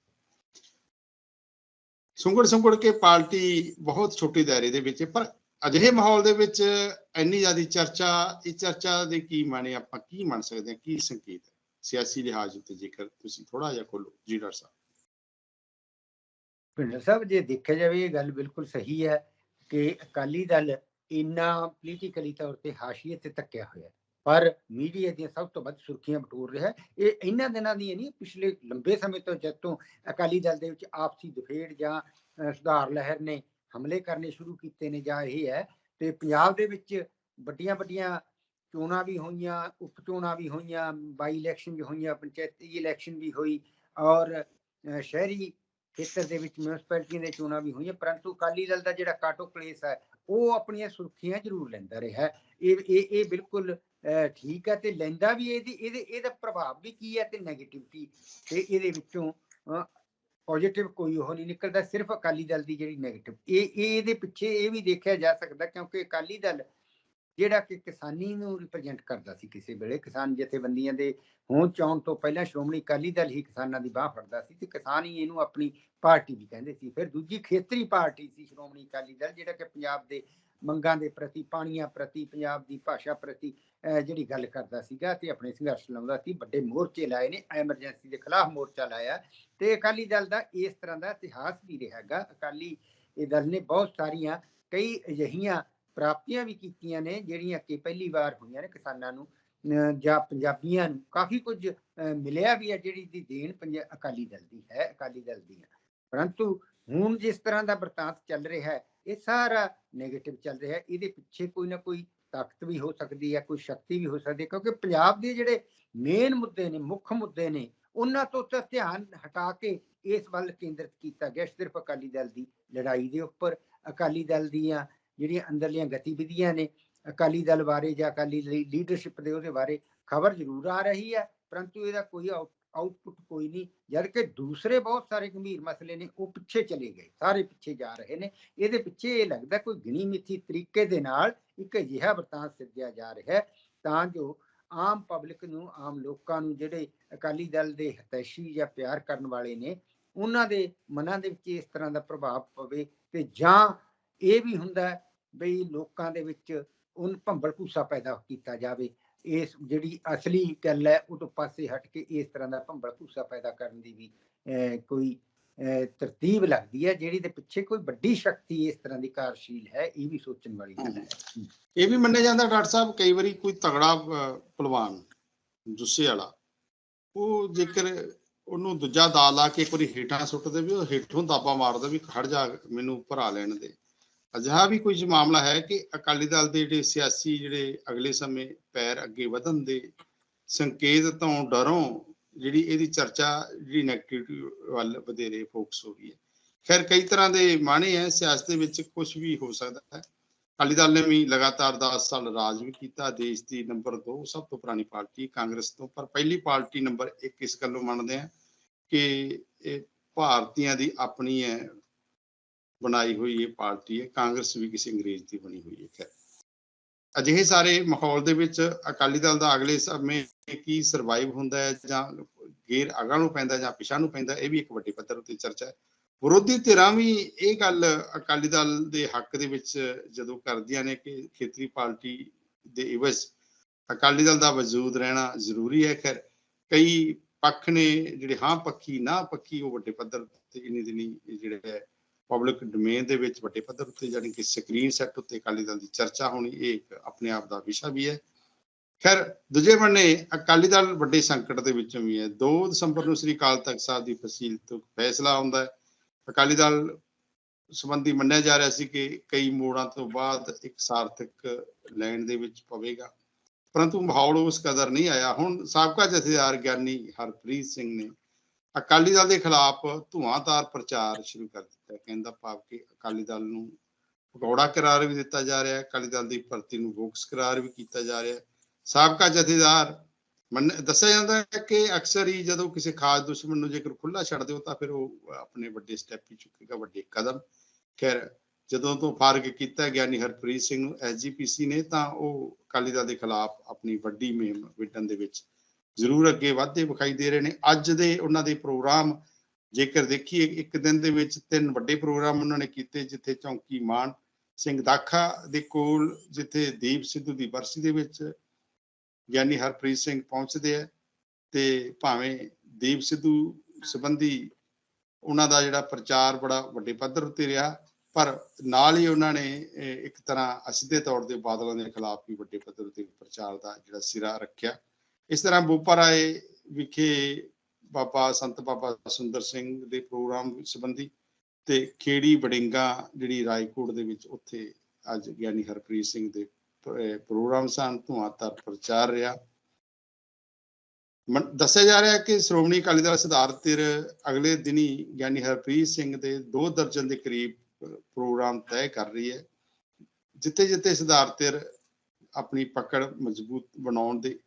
ਸੁੰਗੜ ਸੁੰਗੜ ਕੇ ਪਾਰਟੀ ਬਹੁਤ ਛੋਟੇ ਦਾਇਰੇ ਦੇ ਵਿੱਚ ਪਰ ਅਜਿਹੇ ਮਾਹੌਲ ਦੇ ਵਿੱਚ ਇੰਨੀ ਜ਼ਿਆਦਾ ਚਰਚਾ, ਇਹ ਚਰਚਾ ਦੇ ਕੀ ਮਾਣੇ ਆਪਾਂ ਕੀ ਮੰਨ ਸਕਦੇ ਹਾਂ, ਕੀ ਸੰਕੇਤ ਹੈ? ਸਿਆਸੀ ਲਿਹਾਜ਼ ਉੱਤੇ ਜੇਕਰ ਤੁਸੀਂ ਥੋੜਾ ਜਿਹਾ ਖੋਲੋ ਜੀ ਡਾਕਟਰ ਸਾਹਿਬ। ਭਿੰਡਰ ਸਾਹਿਬ, ਜੇ ਦੇਖਿਆ ਜਾਵੇ, ਇਹ ਗੱਲ ਬਿਲਕੁਲ ਸਹੀ ਹੈ ਕਿ ਅਕਾਲੀ ਦਲ ਇੰਨਾ ਪੋਲੀਟੀਕਲੀ ਤੌਰ ਤੇ ਹਾਸ਼ੀਏ ਤੇ ਤੱਕਿਆ ਹੋਇਆ ਪਰ ਮੀਡੀਆ ਦੀਆਂ ਸਭ ਤੋਂ ਵੱਧ ਸੁਰਖੀਆਂ ਬਟੋਰ ਰਿਹਾ ਇਹ ਇਹਨਾਂ ਦਿਨਾਂ ਦੀ ਨਹੀਂ, ਪਿਛਲੇ ਲੰਬੇ ਸਮੇਂ ਤੋਂ ਜਦ ਤੋਂ ਅਕਾਲੀ ਦਲ ਦੇ ਵਿੱਚ ਆਪਸੀ ਦੁਫੇੜ ਜਾਂ ਸੁਧਾਰ ਲਹਿਰ ਨੇ ਹਮਲੇ ਕਰਨੇ ਸ਼ੁਰੂ ਕੀਤੇ ਨੇ, ਜਾਂ ਇਹ ਹੈ ਤੇ ਪੰਜਾਬ ਦੇ ਵਿੱਚ ਵੱਡੀਆਂ ਵੱਡੀਆਂ ਚੋਣਾਂ ਵੀ ਹੋਈਆਂ, ਉਪ ਚੋਣਾਂ ਵੀ ਹੋਈਆਂ ਬਾਈ ਇਲੈਕਸ਼ਨ ਵੀ ਹੋਈਆਂ, ਪੰਚਾਇਤੀ ਇਲੈਕਸ਼ਨ ਵੀ ਹੋਈ ਔਰ ਸ਼ਹਿਰੀ ਖੇਤਰ ਦੇ ਵਿੱਚ ਮਿਊਨਿਸਪੈਲਿਟੀਆਂ ਦੇ ਚੋਣਾਂ ਵੀ ਹੋਈਆਂ, ਪਰੰਤੂ ਅਕਾਲੀ ਦਲ ਦਾ ਜਿਹੜਾ ਕਾਟੋ ਪਲੇਸ ਹੈ, ਉਹ ਆਪਣੀਆਂ ਸੁਰਖੀਆਂ ਜ਼ਰੂਰ ਲੈਂਦਾ ਰਿਹਾ ਇਹ ਇਹ ਇਹ ਬਿਲਕੁਲ ਠੀਕ ਹੈ ਤੇ ਲੈਂਦਾ ਵੀ ਇਹਦੀ, ਇਹਦੇ, ਇਹਦਾ ਪ੍ਰਭਾਵ ਵੀ ਕੀ ਹੈ ਤੇ ਨੈਗੇਟਿਵਿਟੀ ਤੇ ਇਹਦੇ ਵਿੱਚੋਂ ਪੋਜ਼ਿਟਿਵ ਕੋਈ ਉਹ ਨਹੀਂ ਨਿਕਲਦਾ, ਸਿਰਫ ਅਕਾਲੀ ਦਲ ਦੀ ਜਿਹੜੀ ਨੈਗੇਟਿਵ ਇਹ ਇਹ ਇਹਦੇ ਪਿੱਛੇ ਇਹ ਵੀ ਦੇਖਿਆ ਜਾ ਸਕਦਾ ਕਿਉਂਕਿ ਅਕਾਲੀ ਦਲ ਜਿਹੜਾ ਕਿ ਕਿਸਾਨੀ ਨੂੰ ਰਿਪਰੈਜ਼ੈਂਟ ਕਰਦਾ ਸੀ ਕਿਸੇ ਵੇਲੇ, ਕਿਸਾਨ ਜਥੇਬੰਦੀਆਂ ਦੇ ਹੋਂਦ ਚਾਉਣ ਤੋਂ ਪਹਿਲਾਂ ਸ਼੍ਰੋਮਣੀ ਅਕਾਲੀ ਦਲ ਹੀ ਕਿਸਾਨਾਂ ਦੀ ਬਾਹ ਫੜਦਾ ਸੀ ਤੇ ਕਿਸਾਨ ਹੀ ਇਹਨੂੰ ਆਪਣੀ ਪਾਰਟੀ ਵੀ ਕਹਿੰਦੇ ਸੀ। ਫਿਰ ਦੂਜੀ ਖੇਤਰੀ ਪਾਰਟੀ ਸੀ ਸ਼੍ਰੋਮਣੀ ਅਕਾਲੀ ਦਲ, ਜਿਹੜਾ ਕਿ ਪੰਜਾਬ ਦੇ ਮੰਗਾਂ ਦੇ ਪ੍ਰਤੀ, ਪਾਣੀਆਂ ਪ੍ਰਤੀ, ਪੰਜਾਬ ਦੀ ਭਾਸ਼ਾ ਪ੍ਰਤੀ ਜਿਹੜੀ ਗੱਲ ਕਰਦਾ ਸੀਗਾ ਤੇ ਆਪਣੇ ਸੰਘਰਸ਼ ਲਾਉਂਦਾ ਸੀ, ਵੱਡੇ ਮੋਰਚੇ ਲਾਏ ਨੇ ਐਮਰਜੈਂਸੀ ਦੇ ਖਿਲਾਫ ਮੋਰਚਾ ਲਾਇਆ ਤੇ ਅਕਾਲੀ ਦਲ ਦਾ ਇਸ ਤਰ੍ਹਾਂ ਦਾ ਇਤਿਹਾਸ ਵੀ ਰਿਹਾ ਹੈਗਾ। ਅਕਾਲੀ ਇਹ ਦਲ ਨੇ ਬਹੁਤ ਸਾਰੀਆਂ, ਕਈ ਅਜਿਹੀਆਂ ਪ੍ਰਾਪਤੀਆਂ ਵੀ ਕੀਤੀਆਂ ਨੇ, ਜਿਹੜੀਆਂ ਕਿ ਪਹਿਲੀ ਵਾਰ ਹੋਈਆਂ ਨੇ ਕਿਸਾਨਾਂ ਨੂੰ ਜਾਂ ਪੰਜਾਬੀਆਂ ਨੂੰ, ਕਾਫੀ ਕੁਝ ਮਿਲਿਆ ਵੀ ਹੈ ਜਿਹੜੀ ਦੀ ਦੇਣ ਪੰਜਾ- ਅਕਾਲੀ ਦਲ ਦੀ ਹੈ, ਅਕਾਲੀ ਦਲ ਦੀ ਪਰੰਤੂ ਹੁਣ ਜਿਸ ਤਰ੍ਹਾਂ ਦਾ ਵਰਤਾਂਤ ਚੱਲ ਰਿਹਾ ਹੈ, ਇਹ ਸਾਰਾ ਨੈਗੇਟਿਵ ਚੱਲ ਰਿਹਾ ਹੈ, ਇਹਦੇ ਪਿੱਛੇ ਕੋਈ ਨਾ ਕੋਈ ਤਾਕਤ ਵੀ ਹੋ ਸਕਦੀ ਹੈ, ਕੋਈ ਸ਼ਕਤੀ ਵੀ ਹੋ ਸਕਦੀ ਹੈ, ਕਿਉਂਕਿ ਪੰਜਾਬ ਦੇ ਜਿਹੜੇ ਮੇਨ ਮੁੱਦੇ ਨੇ, ਮੁੱਖ ਮੁੱਦੇ ਨੇ, ਉਹਨਾਂ ਤੋਂ ਤਾਂ ਧਿਆਨ ਹਟਾ ਕੇ ਇਸ ਵੱਲ ਕੇਂਦਰਿਤ ਕੀਤਾ ਗਿਆ। ਸਿਰਫ ਅਕਾਲੀ ਦਲ ਦੀ ਲੜਾਈ ਦੇ ਉੱਪਰ, ਅਕਾਲੀ ਦਲ ਦੀਆਂ ਜਿਹੜੀਆਂ ਅੰਦਰਲੀਆਂ ਗਤੀਵਿਧੀਆਂ ਨੇ, ਅਕਾਲੀ ਦਲ ਬਾਰੇ ਜਾਂ ਅਕਾਲੀ ਲੀਡਰਸ਼ਿਪ ਦੇ ਉਹਦੇ ਬਾਰੇ ਖਬਰ ਜ਼ਰੂਰ ਆ ਰਹੀ ਹੈ, ਪਰੰਤੂ ਇਹਦਾ ਕੋਈ ਆਊਟਪੁੱਟ ਕੋਈ ਨਹੀਂ, ਜਦ ਕਿ ਦੂਸਰੇ ਬਹੁਤ ਸਾਰੇ ਗੰਭੀਰ ਮਸਲੇ ਨੇ, ਉਹ ਪਿੱਛੇ ਚਲੇ ਗਏ, ਸਾਰੇ ਪਿੱਛੇ ਜਾ ਰਹੇ ਨੇ। ਇਹਦੇ ਪਿੱਛੇ ਇਹ ਲੱਗਦਾ ਕੋਈ ਗਿਣੀ ਮਿੱਥੀ ਤਰੀਕੇ ਦੇ ਨਾਲ ਇੱਕ ਅਜਿਹਾ ਵਰਤਾਂਤ ਸਿਰਜਿਆ ਜਾ ਰਿਹਾ ਤਾਂ ਜੋ ਆਮ ਪਬਲਿਕ ਨੂੰ, ਆਮ ਲੋਕਾਂ ਨੂੰ ਜਿਹੜੇ ਅਕਾਲੀ ਦਲ ਦੇ ਹਤੈਸ਼ੀ ਜਾਂ ਪਿਆਰ ਕਰਨ ਵਾਲੇ ਨੇ, ਉਹਨਾਂ ਦੇ ਮਨਾਂ ਦੇ ਵਿੱਚ ਇਸ ਤਰ੍ਹਾਂ ਦਾ ਪ੍ਰਭਾਵ ਪਵੇ ਤੇ ਜਾਂ ਇਹ ਵੀ ਹੁੰਦਾ ਹੈ ਬਈ ਲੋਕਾਂ ਦੇ ਵਿੱਚ ਉਹਨ ਭੰਬਲ ਭੂਸਾ ਪੈਦਾ ਕੀਤਾ ਜਾਵੇ। ਇਸ ਜਿਹੜੀ ਅਸਲੀ ਗੱਲ ਹੈ ਉਹ ਤੋਂ ਪਾਸੇ ਹਟ ਕੇ ਇਸ ਤਰ੍ਹਾਂ ਦਾ ਭੰਬਲ ਭੂਸਾ ਪੈਦਾ ਕਰਨ ਦੀ ਵੀ ਕੋਈ ਤਰਤੀਬ ਲੱਗਦੀ ਹੈ ਜਿਹੜੀ ਦੇ ਪਿੱਛੇ ਕੋਈ ਵੱਡੀ ਸ਼ਕਤੀ ਇਸ ਤਰ੍ਹਾਂ ਦੀ ਕਾਰਜਸ਼ੀਲ ਹੈ ਇਹ ਵੀ ਸੋਚਣ ਵਾਲੀ ਗੱਲ ਹੈ। ਇਹ ਵੀ ਮੰਨਿਆ ਜਾਂਦਾ ਡਾਕਟਰ ਸਾਹਿਬ ਕਈ ਵਾਰੀ ਕੋਈ ਤਗੜਾ ਅਹ, ਭਲਵਾਨ ਜੁੱਸੇ ਵਾਲਾ ਉਹ ਜੇਕਰ ਉਹਨੂੰ ਦੂਜਾ ਦਾ ਲਾ ਕੇ ਇੱਕ ਵਾਰੀ ਹੇਠਾਂ ਸੁੱਟ ਵੀ ਉਹ ਹੇਠੋਂ ਦਾਬਾ ਮਾਰਦਾ ਵੀ ਖੜ ਜਾ ਮੈਨੂੰ ਭਰਾ ਲੈਣ ਦੇ। ਅਜਿਹਾ ਵੀ ਕੁਝ ਮਾਮਲਾ ਹੈ ਕਿ ਅਕਾਲੀ ਦਲ ਦੇ ਜਿਹੜੇ ਸਿਆਸੀ ਜਿਹੜੇ ਅਗਲੇ ਸਮੇਂ ਪੈਰ ਅੱਗੇ ਵਧਣ ਦੇ ਸੰਕੇਤ ਤੋਂ ਡਰੋਂ ਜਿਹੜੀ ਇਹਦੀ ਚਰਚਾ ਜਿਹੜੀ ਨੈਗੇਟਿਵ ਵੱਲ ਵਧੇਰੇ ਫੋਕਸ ਹੋ ਗਈ ਹੈ। ਖੈਰ, ਕਈ ਤਰ੍ਹਾਂ ਦੇ ਮਾਣੇ ਹੈ, ਸਿਆਸਤ ਦੇ ਵਿੱਚ ਕੁਝ ਵੀ ਹੋ ਸਕਦਾ ਹੈ। ਅਕਾਲੀ ਦਲ ਨੇ ਵੀ ਲਗਾਤਾਰ 10 ਸਾਲ ਰਾਜ ਵੀ ਕੀਤਾ, ਦੇਸ਼ ਦੀ ਨੰਬਰ 2 ਸਭ ਤੋਂ ਪੁਰਾਣੀ ਪਾਰਟੀ ਕਾਂਗਰਸ ਤੋਂ। ਪਰ ਪਹਿਲੀ ਪਾਰਟੀ ਨੰਬਰ 1 ਇਸ ਗੱਲੋਂ ਮੰਨਦੇ ਆ ਕਿ ਇਹ ਭਾਰਤੀਆਂ ਦੀ ਆਪਣੀ ਹੈ ਬਣਾਈ ਹੋਈ ਇਹ ਪਾਰਟੀ ਹੈ, ਕਾਂਗਰਸ ਵੀ ਕਿਸੇ ਅੰਗਰੇਜ਼ ਦੀ ਬਣੀ ਹੋਈ ਹੈ, ਖੈਰ। ਅਜਿਹੇ ਸਾਰੇ ਮਾਹੌਲ ਦੇ ਵਿੱਚ ਅਕਾਲੀ ਦਲ ਦਾ ਅਗਲੇ ਸਮੇਂ ਕੀ ਸਰਵਾਈਵ ਹੁੰਦਾ ਹੈ ਜਾਂ ਗੇਰ ਅਗਾਂਹ ਨੂੰ ਪੈਂਦਾ ਜਾਂ ਪਿਛਾਂਹ ਨੂੰ ਪੈਂਦਾ, ਇਹ ਵੀ ਇੱਕ ਵੱਡੇ ਪੱਧਰ ਉੱਤੇ ਚਰਚਾ ਹੈ। ਵਿਰੋਧੀ ਧਿਰਾਂ ਵੀ ਇਹ ਗੱਲ ਅਕਾਲੀ ਦਲ ਦੇ ਹੱਕ ਦੇ ਵਿੱਚ ਜਦੋਂ ਕਰਦੀਆਂ ਨੇ ਕਿ ਖੇਤਰੀ ਪਾਰਟੀ ਦੇ ਇਵਜ਼, ਅਕਾਲੀ ਦਲ ਦਾ ਵਜੂਦ ਰਹਿਣਾ ਜ਼ਰੂਰੀ ਹੈ, ਖੈਰ। ਕਈ ਪੱਖ ਨੇ ਜਿਹੜੇ ਹਾਂ ਪੱਖੀ, ਨਾ ਪੱਖੀ, ਉਹ ਵੱਡੇ ਪੱਧਰ ਤੇ ਇਨੀ ਦਿਨੀ ਜਿਹੜੇ ਹੈ ਪਬਲਿਕ ਡੋਮੇਨ ਦੇ ਵਿੱਚ ਵੱਡੇ ਪੱਧਰ ਉੱਤੇ ਜਾਣੀ ਕਿ ਸਕਰੀਨ ਸੈੱਟ ਉੱਤੇ ਅਕਾਲੀ ਦਲ ਦੀ ਚਰਚਾ ਹੋਣੀ, ਇਹ ਇੱਕ ਆਪਣੇ ਆਪ ਦਾ ਵਿਸ਼ਾ ਵੀ ਹੈ। ਖੈਰ, ਦੂਜੇ ਬੰਨੇ ਅਕਾਲੀ ਦਲ ਵੱਡੇ ਸੰਕਟ ਦੇ ਵਿੱਚੋਂ ਵੀ ਹੈ। 2 ਦਸੰਬਰ ਨੂੰ ਸ੍ਰੀ ਅਕਾਲ ਤਖਤ ਸਾਹਿਬ ਦੀ ਫਸੀਲ ਤੋਂ ਫੈਸਲਾ ਆਉਂਦਾ ਹੈ। ਅਕਾਲੀ ਦਲ ਸੰਬੰਧੀ ਮੰਨਿਆ ਜਾ ਰਿਹਾ ਸੀ ਕਿ ਕਈ ਮੋੜਾਂ ਤੋਂ ਬਾਅਦ ਇੱਕ ਸਾਰਥਕ ਲੈਣ ਦੇ ਵਿੱਚ ਪਵੇਗਾ। ਪਰੰਤੂ ਮਾਹੌਲ ਉਸ ਕਦਰ ਨਹੀਂ ਆਇਆ। ਹੁਣ ਸਾਬਕਾ ਜਥੇਦਾਰ ਗਿਆਨੀ ਹਰਪ੍ਰੀਤ ਸਿੰਘ ਨੇ ਅਕਾਲੀ ਦਲ ਦੇ ਖਿਲਾਫ ਧੂਆਂਧਾਰ ਪ੍ਰਚਾਰ ਸ਼ੁਰੂ ਕਰ ਦਿੱਤਾ ਕਹਿੰਦਾ ਭਾਵ ਕਿ ਅਕਾਲੀ ਦਲ ਨੂੰ ਪਕੌੜਾ ਕਰਾਰ ਵੀ ਦਿੱਤਾ ਜਾ ਰਿਹਾ ਹੈ, ਅਕਾਲੀ ਦਲ ਦੀ ਭਰਤੀ ਨੂੰ ਬੋਕਸ ਕਰਾਰ ਵੀ ਕੀਤਾ ਜਾ ਰਿਹਾ ਹੈ। ਸਾਬਕਾ ਜਥੇਦਾਰ ਦੱਸਿਆ ਜਾਂਦਾ ਹੈ ਕਿ ਅਕਸਰ ਹੀ ਜਦੋਂ ਕਿਸੇ ਖਾਸ ਦੁਸ਼ਮਣ ਨੂੰ ਜੇਕਰ ਖੁੱਲਾ ਛੱਡ ਦਿਓ ਤਾਂ ਫਿਰ ਉਹ ਆਪਣੇ ਵੱਡੇ ਸਟੈਪ ਹੀ ਚੁੱਕੇਗਾ, ਵੱਡੇ ਕਦਮ। ਖੈਰ, ਜਦੋਂ ਤੋਂ ਫਾਰਗ ਕੀਤਾ ਗਿਆਨੀ ਹਰਪ੍ਰੀਤ ਸਿੰਘ ਨੂੰ ਐਸਜੀਪੀਸੀ ਨੇ ਤਾਂ ਉਹ ਅਕਾਲੀ ਦਲ ਦੇ ਖਿਲਾਫ ਆਪਣੀ ਵੱਡੀ ਮੁਹਿੰਮ ਵਿੱਢਣ ਦੇ ਵਿੱਚ ਜ਼ਰੂਰ ਅੱਗੇ ਵਧਦੇ ਵਿਖਾਈ ਦੇ ਰਹੇ ਨੇ। ਅੱਜ ਦੇ ਉਹਨਾਂ ਦੇ ਪ੍ਰੋਗਰਾਮ, ਜੇਕਰ ਦੇਖੀਏ, ਇੱਕ ਦਿਨ ਦੇ ਵਿੱਚ ਤਿੰਨ ਵੱਡੇ ਪ੍ਰੋਗਰਾਮ ਉਹਨਾਂ ਨੇ ਕੀਤੇ, ਜਿੱਥੇ ਚੌਂਕੀ ਮਾਨ ਸਿੰਘ ਦਾਖਾ ਦੇ ਕੋਲ, ਜਿੱਥੇ ਦੀਪ ਸਿੱਧੂ ਦੀ ਬਰਸੀ ਦੇ ਵਿੱਚ ਗਿਆਨੀ ਹਰਪ੍ਰੀਤ ਸਿੰਘ ਪਹੁੰਚਦੇ ਆ ਤੇ ਭਾਵੇਂ ਦੀਪ ਸਿੱਧੂ ਸੰਬੰਧੀ ਉਹਨਾਂ ਦਾ ਜਿਹੜਾ ਪ੍ਰਚਾਰ ਬੜਾ ਵੱਡੇ ਪੱਧਰ ਉੱਤੇ ਰਿਹਾ, ਪਰ ਨਾਲ ਹੀ ਉਹਨਾਂ ਨੇ ਇੱਕ ਤਰ੍ਹਾਂ ਅਸਿੱਧੇ ਤੌਰ ਤੇ ਬਾਦਲਾਂ ਦੇ ਖਿਲਾਫ ਵੀ ਵੱਡੇ ਪੱਧਰ ਉੱਤੇ ਪ੍ਰਚਾਰ ਦਾ ਜਿਹੜਾ ਸਿਰਾ ਰੱਖਿਆ। ਇਸ ਤਰ੍ਹਾਂ ਬੋਪਾ ਰਾਏ ਵਿਖੇ ਬਾਬਾ ਸੰਤ ਬਾਬਾ ਸੁੰਦਰ ਸਿੰਘ ਦੇ ਪ੍ਰੋਗਰਾਮ ਸੰਬੰਧੀ ਤੇ ਖੇੜੀ ਵੜਿੰਗਾ ਜਿਹੜੀ ਰਾਏਕੋਟ ਦੇ ਵਿੱਚ ਉੱਥੇ ਅੱਜ ਗਿਆਨੀ ਹਰਪ੍ਰੀਤ ਸਿੰਘ ਦੇ ਪ੍ਰੋਗਰਾਮ ਸਨ ਧੁਆਂਤਰ ਪ੍ਰਚਾਰ ਰਿਹਾ। ਦੱਸਿਆ ਜਾ ਰਿਹਾ ਕਿ ਸ਼੍ਰੋਮਣੀ ਅਕਾਲੀ ਦਲ ਸਿਧਾਰਥ ਧਿਰ ਅਗਲੇ ਦਿਨੀ ਗਿਆਨੀ ਹਰਪ੍ਰੀਤ ਸਿੰਘ ਦੇ ਦੋ ਦਰਜਨ ਦੇ ਕਰੀਬ ਪ੍ਰੋਗਰਾਮ ਤੈਅ ਕਰ ਰਹੀ ਹੈ। ਜਿੱਥੇ ਜਿੱਥੇ ਸਿਧਾਰਥ ਧਿਰ ਆਪਣੀ ਪਕੜ ਮਜ਼ਬੂਤ ਬਣਾਉਣ ਦੇ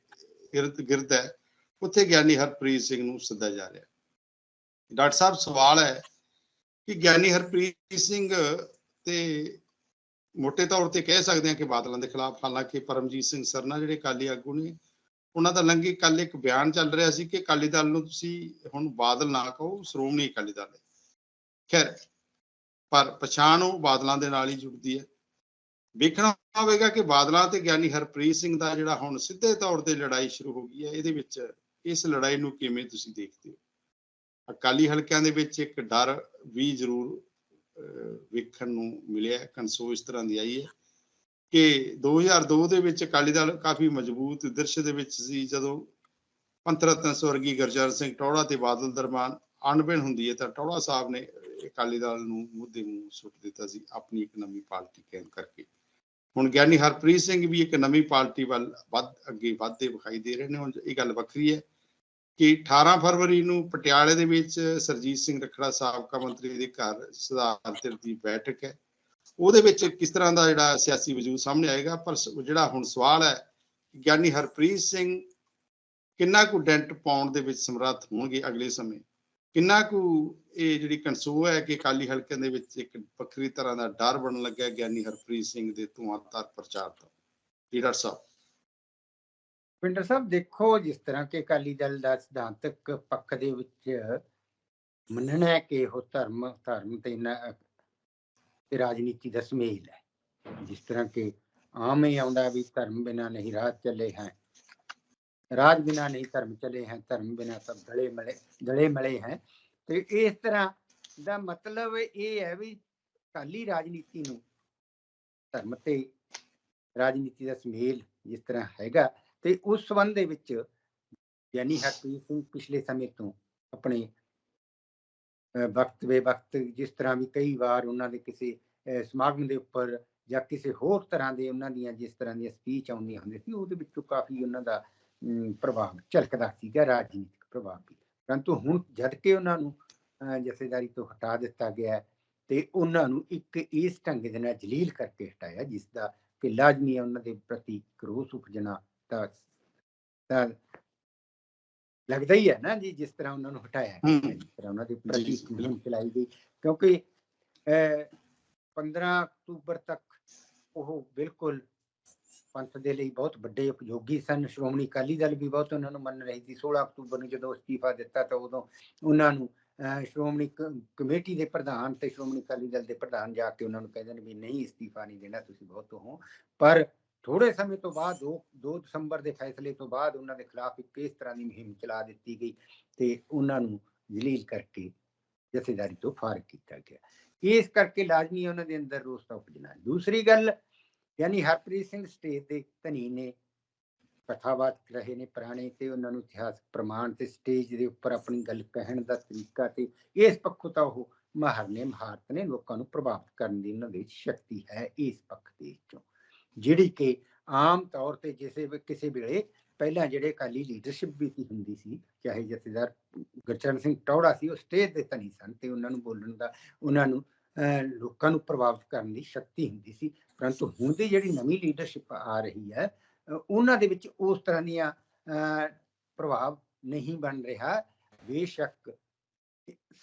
ਇਰਦ ਗਿਰਦ ਹੈ, ਉੱਥੇ ਗਿਆਨੀ ਹਰਪ੍ਰੀਤ ਸਿੰਘ ਨੂੰ ਸੱਦਾ ਜਾ ਰਿਹਾ ਡਾਕਟਰ ਸਾਹਿਬ, ਸਵਾਲ ਹੈ ਕਿ ਗਿਆਨੀ ਹਰਪ੍ਰੀਤ ਸਿੰਘ ਤੇ ਮੋٹے ਤੌਰ ਤੇ ਕਹਿ ਸਕਦੇ ਹਾਂ ਕਿ ਬਾਦਲਾਂ ਦੇ ਖਿਲਾਫ, ਹਾਲਾਂਕਿ ਪਰਮਜੀਤ ਸਿੰਘ ਸਰਨਾ ਜਿਹੜੇ ਕਾਲੀ ਆਗੂ ਨੇ, ਉਹਨਾਂ ਦਾ ਲੰਗੀ ਕੱਲ ਇੱਕ ਬਿਆਨ ਚੱਲ ਰਿਹਾ ਸੀ ਕਿ ਅਕਾਲੀ ਦਲ ਨੂੰ ਤੁਸੀਂ ਹੁਣ ਬਾਦਲ ਨਾ ਕਹੋ, ਸ਼੍ਰੋਮਣੀ ਅਕਾਲੀ ਦਲ ਹੈ। ਖੈਰ, ਪਰ ਪਛਾਣ ਉਹ ਬਾਦਲਾਂ ਦੇ ਨਾਲ ਹੀ ਜੁੜਦੀ ਹੈ। ਵੇਖਣਾ ਹੋਵੇਗਾ ਕਿ ਬਾਦਲਾਂ ਤੇ ਗਿਆਨੀ ਹਰਪ੍ਰੀਤ ਸਿੰਘ ਦਾ ਜਿਹੜਾ ਹੁਣ ਸਿੱਧੇ ਤੌਰ ਤੇ ਲੜਾਈ ਸ਼ੁਰੂ ਹੋ ਗਈ ਹੈ, ਇਹਦੇ ਵਿੱਚ ਇਸ ਲੜਾਈ ਨੂੰ ਕਿਵੇਂ ਤੁਸੀਂ ਦੇਖਦੇ ਹੋ? ਅਕਾਲੀ ਹਲਕਿਆਂ ਦੇ ਵਿੱਚ ਇੱਕ ਡਰ ਵੀ ਜ਼ਰੂਰ ਵੇਖਣ ਨੂੰ ਮਿਲਿਆ ਕਨਸੋ ਇਸ ਤਰ੍ਹਾਂ ਦੀ ਆਈ ਹੈ ਕਿ 2002 ਦੇ ਵਿੱਚ ਅਕਾਲੀ ਦਲ ਕਾਫੀ ਮਜ਼ਬੂਤ ਦ੍ਰਿਸ਼ ਦੇ ਵਿੱਚ ਸੀ, ਜਦੋਂ ਪੰਥ ਸਵਰਗੀ ਗੁਰਜਰ ਸਿੰਘ ਟੌੜਾ ਤੇ ਬਾਦਲ ਦਰਮਾਨ ਅਣਬਣ ਹੁੰਦੀ ਹੈ, ਤਾਂ ਟੌੜਾ ਸਾਹਿਬ ਨੇ ਅਕਾਲੀ ਦਲ ਨੂੰ ਮੁੱਦੇ ਨੂੰ ਸੁੱਟ ਦਿੱਤਾ ਸੀ, ਆਪਣੀ ਇੱਕ ਨਵੀਂ ਪਾਰਟੀ ਕਾਇਮ ਕਰਕੇ। ਹੁਣ ਗਿਆਨੀ ਹਰਪ੍ਰੀਤ ਸਿੰਘ ਵੀ ਇੱਕ ਨਵੀਂ ਪਾਰਟੀ ਵੱਲ ਵੱਧ ਅੱਗੇ ਵਧਦੇ ਵਿਖਾਈ ਦੇ ਰਹੇ ਨੇ, ਹੁਣ ਇਹ ਗੱਲ ਵੱਖਰੀ ਹੈ ਕਿ 18 ਫਰਵਰੀ ਨੂੰ ਪਟਿਆਲੇ ਦੇ ਵਿੱਚ ਸਰਜੀਤ ਸਿੰਘ ਰਖੜਾ ਸਾਬਕਾ ਮੰਤਰੀ ਦੇ ਘਰ ਸੁਧਾਰ ਦੀ ਬੈਠਕ ਹੈ। ਉਹਦੇ ਵਿੱਚ ਕਿਸ ਤਰ੍ਹਾਂ ਦਾ ਜਿਹੜਾ ਸਿਆਸੀ ਵਜੂਦ ਸਾਹਮਣੇ ਆਏਗਾ, ਪਰ ਜਿਹੜਾ ਹੁਣ ਸਵਾਲ ਹੈ ਗਿਆਨੀ ਹਰਪ੍ਰੀਤ ਸਿੰਘ ਕਿੰਨਾ ਕੁ ਡੈਂਟ ਪਾਉਣ ਦੇ ਵਿੱਚ ਸਮਰੱਥ ਹੋਣਗੇ ਅਗਲੇ ਸਮੇਂ? ਕਿੰਨਾ ਕੁ ਇਹ ਜਿਹੜੀ ਕਨਸੋ ਹੈ ਕਿ ਅਕਾਲੀ ਹਲਕਿਆਂ ਦੇ ਵਿੱਚ ਇੱਕ ਵੱਖਰੀ ਤਰ੍ਹਾਂ ਦਾ ਡਰ ਬਣਨ ਲੱਗਿਆ ਗਿਆਨੀ ਹਰਪ੍ਰੀਤ ਸਿੰਘ ਦੇ ਧੂਆਂਧਾਰ ਪ੍ਰਚਾਰ ਤੋਂ? ਜੀ ਸਾਹਿਬ। ਪਿੰਡਰ ਸਾਹਿਬ, ਦੇਖੋ ਜਿਸ ਤਰ੍ਹਾਂ ਕਿ ਅਕਾਲੀ ਦਲ ਦਾ ਸਿਧਾਂਤਕ ਪੱਖ ਦੇ ਵਿੱਚ ਮੰਨਣਾ ਹੈ ਕਿ ਉਹ ਧਰਮ ਧਰਮ ਤੇ ਨਾ ਤੇ ਰਾਜਨੀਤੀ ਦਾ ਸੁਮੇਲ ਹੈ। ਜਿਸ ਤਰ੍ਹਾਂ ਕਿ ਆਮ ਹੀ ਆਉਂਦਾ ਵੀ ਧਰਮ ਬਿਨਾ ਨਹੀਂ ਰਾਹ ਚੱਲੇ ਹੈ। ਰਾਜ ਬਿਨਾ ਨਹੀਂ ਧਰਮ ਚਲੇ ਹੈ ਧਰਮ ਬਿਨਾ ਸਭ ਗਲੇ ਮਲੇ ਗਲੇ ਮਲੇ ਹੈ ਤੇ ਇਸ ਤਰ੍ਹਾਂ ਦਾ ਮਤਲਬ ਇਹ ਹੈ ਵੀ ਅਕਾਲੀ ਰਾਜਨੀਤੀ ਨੂੰ ਧਰਮ ਤੇ ਰਾਜਨੀਤੀ ਦਾ ਸੁਮੇਲ ਜਿਸ ਤਰ੍ਹਾਂ ਹੈਗਾ ਤੇ ਉਸ ਸੰਬੰਧ ਦੇ ਵਿੱਚ ਯਾਨੀ ਹਰਪ੍ਰੀਤ ਸਿੰਘ ਪਿਛਲੇ ਸਮੇਂ ਤੋਂ ਆਪਣੇ ਵਕਤ ਵੇ ਵਕਤ ਜਿਸ ਤਰ੍ਹਾਂ ਵੀ ਕਈ ਵਾਰ ਉਹਨਾਂ ਦੇ ਕਿਸੇ ਸਮਾਗਮ ਦੇ ਉੱਪਰ ਜਾਂ ਕਿਸੇ ਹੋਰ ਤਰ੍ਹਾਂ ਦੇ ਉਹਨਾਂ ਦੀਆਂ ਜਿਸ ਤਰ੍ਹਾਂ ਦੀਆਂ ਸਪੀਚ ਆਉਂਦੀਆਂ ਹੁੰਦੀਆਂ ਸੀ ਉਹਦੇ ਵਿੱਚੋਂ ਕਾਫੀ ਉਹਨਾਂ ਦਾ ਪ੍ਰਭਾਵ ਝਲਕਦਾ ਸੀਗਾ ਰਾਜਨੀਤਿਕ ਪ੍ਰਭਾਵ ਵੀ। ਪਰੰਤੂ ਹੁਣ ਜਦ ਕਿ ਉਹਨਾਂ ਨੂੰ ਜਥੇਦਾਰੀ ਤੋਂ ਹਟਾ ਦਿੱਤਾ ਗਿਆ ਤੇ ਉਹਨਾਂ ਨੂੰ ਇੱਕ ਇਸ ਢੰਗ ਦੇ ਨਾਲ ਜਲੀਲ ਕਰਕੇ ਹਟਾਇਆ ਜਿਸ ਦਾ ਕਿ ਲਾਜ਼ਮੀ ਹੈ ਉਹਨਾਂ ਦੇ ਪ੍ਰਤੀ ਕਰੋਸ ਉਪਜਣਾ ਤਾਂ ਤਾਂ ਲੱਗਦਾ ਹੀ ਹੈ ਨਾ ਜੀ ਜਿਸ ਤਰ੍ਹਾਂ ਉਹਨਾਂ ਨੂੰ ਹਟਾਇਆ ਜਿਸ ਤਰ੍ਹਾਂ ਉਹਨਾਂ ਦੇ ਪ੍ਰਤੀ ਮੁਹਿੰਮ ਚਲਾਈ ਗਈ। ਕਿਉਂਕਿ ਅਹ, 15 ਅਕਤੂਬਰ ਤੱਕ ਉਹ ਬਿਲਕੁਲ ਪੰਥ ਦੇ ਲਈ ਬਹੁਤ ਵੱਡੇ ਉਪਯੋਗੀ ਸਨ। ਸ਼੍ਰੋਮਣੀ ਅਕਾਲੀ ਦਲ ਵੀ ਬਹੁਤ ਉਹਨਾਂ ਨੂੰ ਮੰਨ ਰਹੀ ਸੀ। 16 ਅਕਤੂਬਰ ਨੂੰ ਜਦੋਂ ਅਸਤੀਫਾ ਦਿੱਤਾ ਤਾਂ ਉਦੋਂ ਉਹਨਾਂ ਨੂੰ ਸ਼੍ਰੋਮਣੀ ਕਮੇਟੀ ਦੇ ਪ੍ਰਧਾਨ ਤੇ ਸ਼੍ਰੋਮਣੀ ਅਕਾਲੀ ਦਲ ਦੇ ਪ੍ਰਧਾਨ ਜਾ ਕੇ ਉਹਨਾਂ ਨੂੰ ਕਹਿੰਦੇ ਨੇ ਵੀ ਨਹੀਂ, ਅਸਤੀਫਾ ਨਹੀਂ ਦੇਣਾ, ਤੁਸੀਂ ਬਹੁਤ ਹੋ। ਪਰ ਥੋੜੇ ਸਮੇਂ ਤੋਂ ਬਾਅਦ 2 2 ਦਸੰਬਰ ਦੇ ਫੈਸਲੇ ਤੋਂ ਬਾਅਦ ਉਹਨਾਂ ਦੇ ਖਿਲਾਫ ਇੱਕ ਇਸ ਤਰ੍ਹਾਂ ਦੀ ਮੁਹਿੰਮ ਚਲਾ ਦਿੱਤੀ ਗਈ ਤੇ ਉਹਨਾਂ ਨੂੰ ਜਲੀਲ ਕਰਕੇ ਜਥੇਦਾਰੀ ਤੋਂ ਫਾਰਗ ਕੀਤਾ ਗਿਆ। ਇਸ ਕਰਕੇ ਲਾਜ਼ਮੀ ਉਹਨਾਂ ਦੇ ਅੰਦਰ ਰੋਸ ਦਾ ਉਪਜਣਾ। ਦੂਸਰੀ ਗੱਲ ਯਾਨੀ ਹਰਪ੍ਰੀਤ ਸਿੰਘ ਸਟੇਜ ਦੇ ਧਨੀ ਨੇ ਕਥਾਵਾਚਕ ਰਹੇ ਨੇ ਪੁਰਾਣੇ ਤੇ ਉਹਨਾਂ ਨੂੰ ਇਤਿਹਾਸਕ ਪ੍ਰਮਾਣ ਤੇ ਸਟੇਜ ਦੇ ਉੱਪਰ ਆਪਣੀ ਗੱਲ ਕਹਿਣ ਦਾ ਤਰੀਕਾ ਤੇ ਇਸ ਪੱਖੋਂ ਤਾਂ ਉਹ ਮਾਹਰ ਨੇ ਮਹਾਰਤ ਨੇ ਲੋਕਾਂ ਨੂੰ ਪ੍ਰਭਾਵਿਤ ਕਰਨ ਦੀ ਉਹਨਾਂ ਵਿੱਚ ਸ਼ਕਤੀ ਹੈ ਇਸ ਪੱਖ ਦੇ ਵਿੱਚੋਂ। ਜਿਹੜੀ ਕਿ ਆਮ ਤੌਰ ਤੇ ਜਿਸੇ ਕਿਸੇ ਵੇਲੇ ਪਹਿਲਾਂ ਜਿਹੜੇ ਅਕਾਲੀ ਲੀਡਰਸ਼ਿਪ ਵੀ ਸੀ ਹੁੰਦੀ ਸੀ ਚਾਹੇ ਜਥੇਦਾਰ ਗੁਰਚਰਨ ਸਿੰਘ ਟੌੜਾ ਸੀ ਉਹ ਸਟੇਜ ਦੇ ਧਨੀ ਸਨ ਤੇ ਉਹਨਾਂ ਨੂੰ ਬੋਲਣ ਦਾ ਉਹਨਾਂ ਨੂੰ ਅਹ, ਲੋਕਾਂ ਨੂੰ ਪ੍ਰਭਾਵਿਤ ਕਰਨ ਦੀ ਸ਼ਕਤੀ ਹੁੰਦੀ ਸੀ। ਪਰੰਤੂ ਹੁਣ ਦੀ ਜਿਹੜੀ ਨਵੀਂ ਲੀਡਰਸ਼ਿਪ ਆ ਰਹੀ ਹੈ ਉਹਨਾਂ ਦੇ ਵਿੱਚ ਉਸ ਤਰ੍ਹਾਂ ਦੀਆਂ ਪ੍ਰਭਾਵ ਨਹੀਂ ਬਣ ਰਿਹਾ। ਬੇਸ਼ੱਕ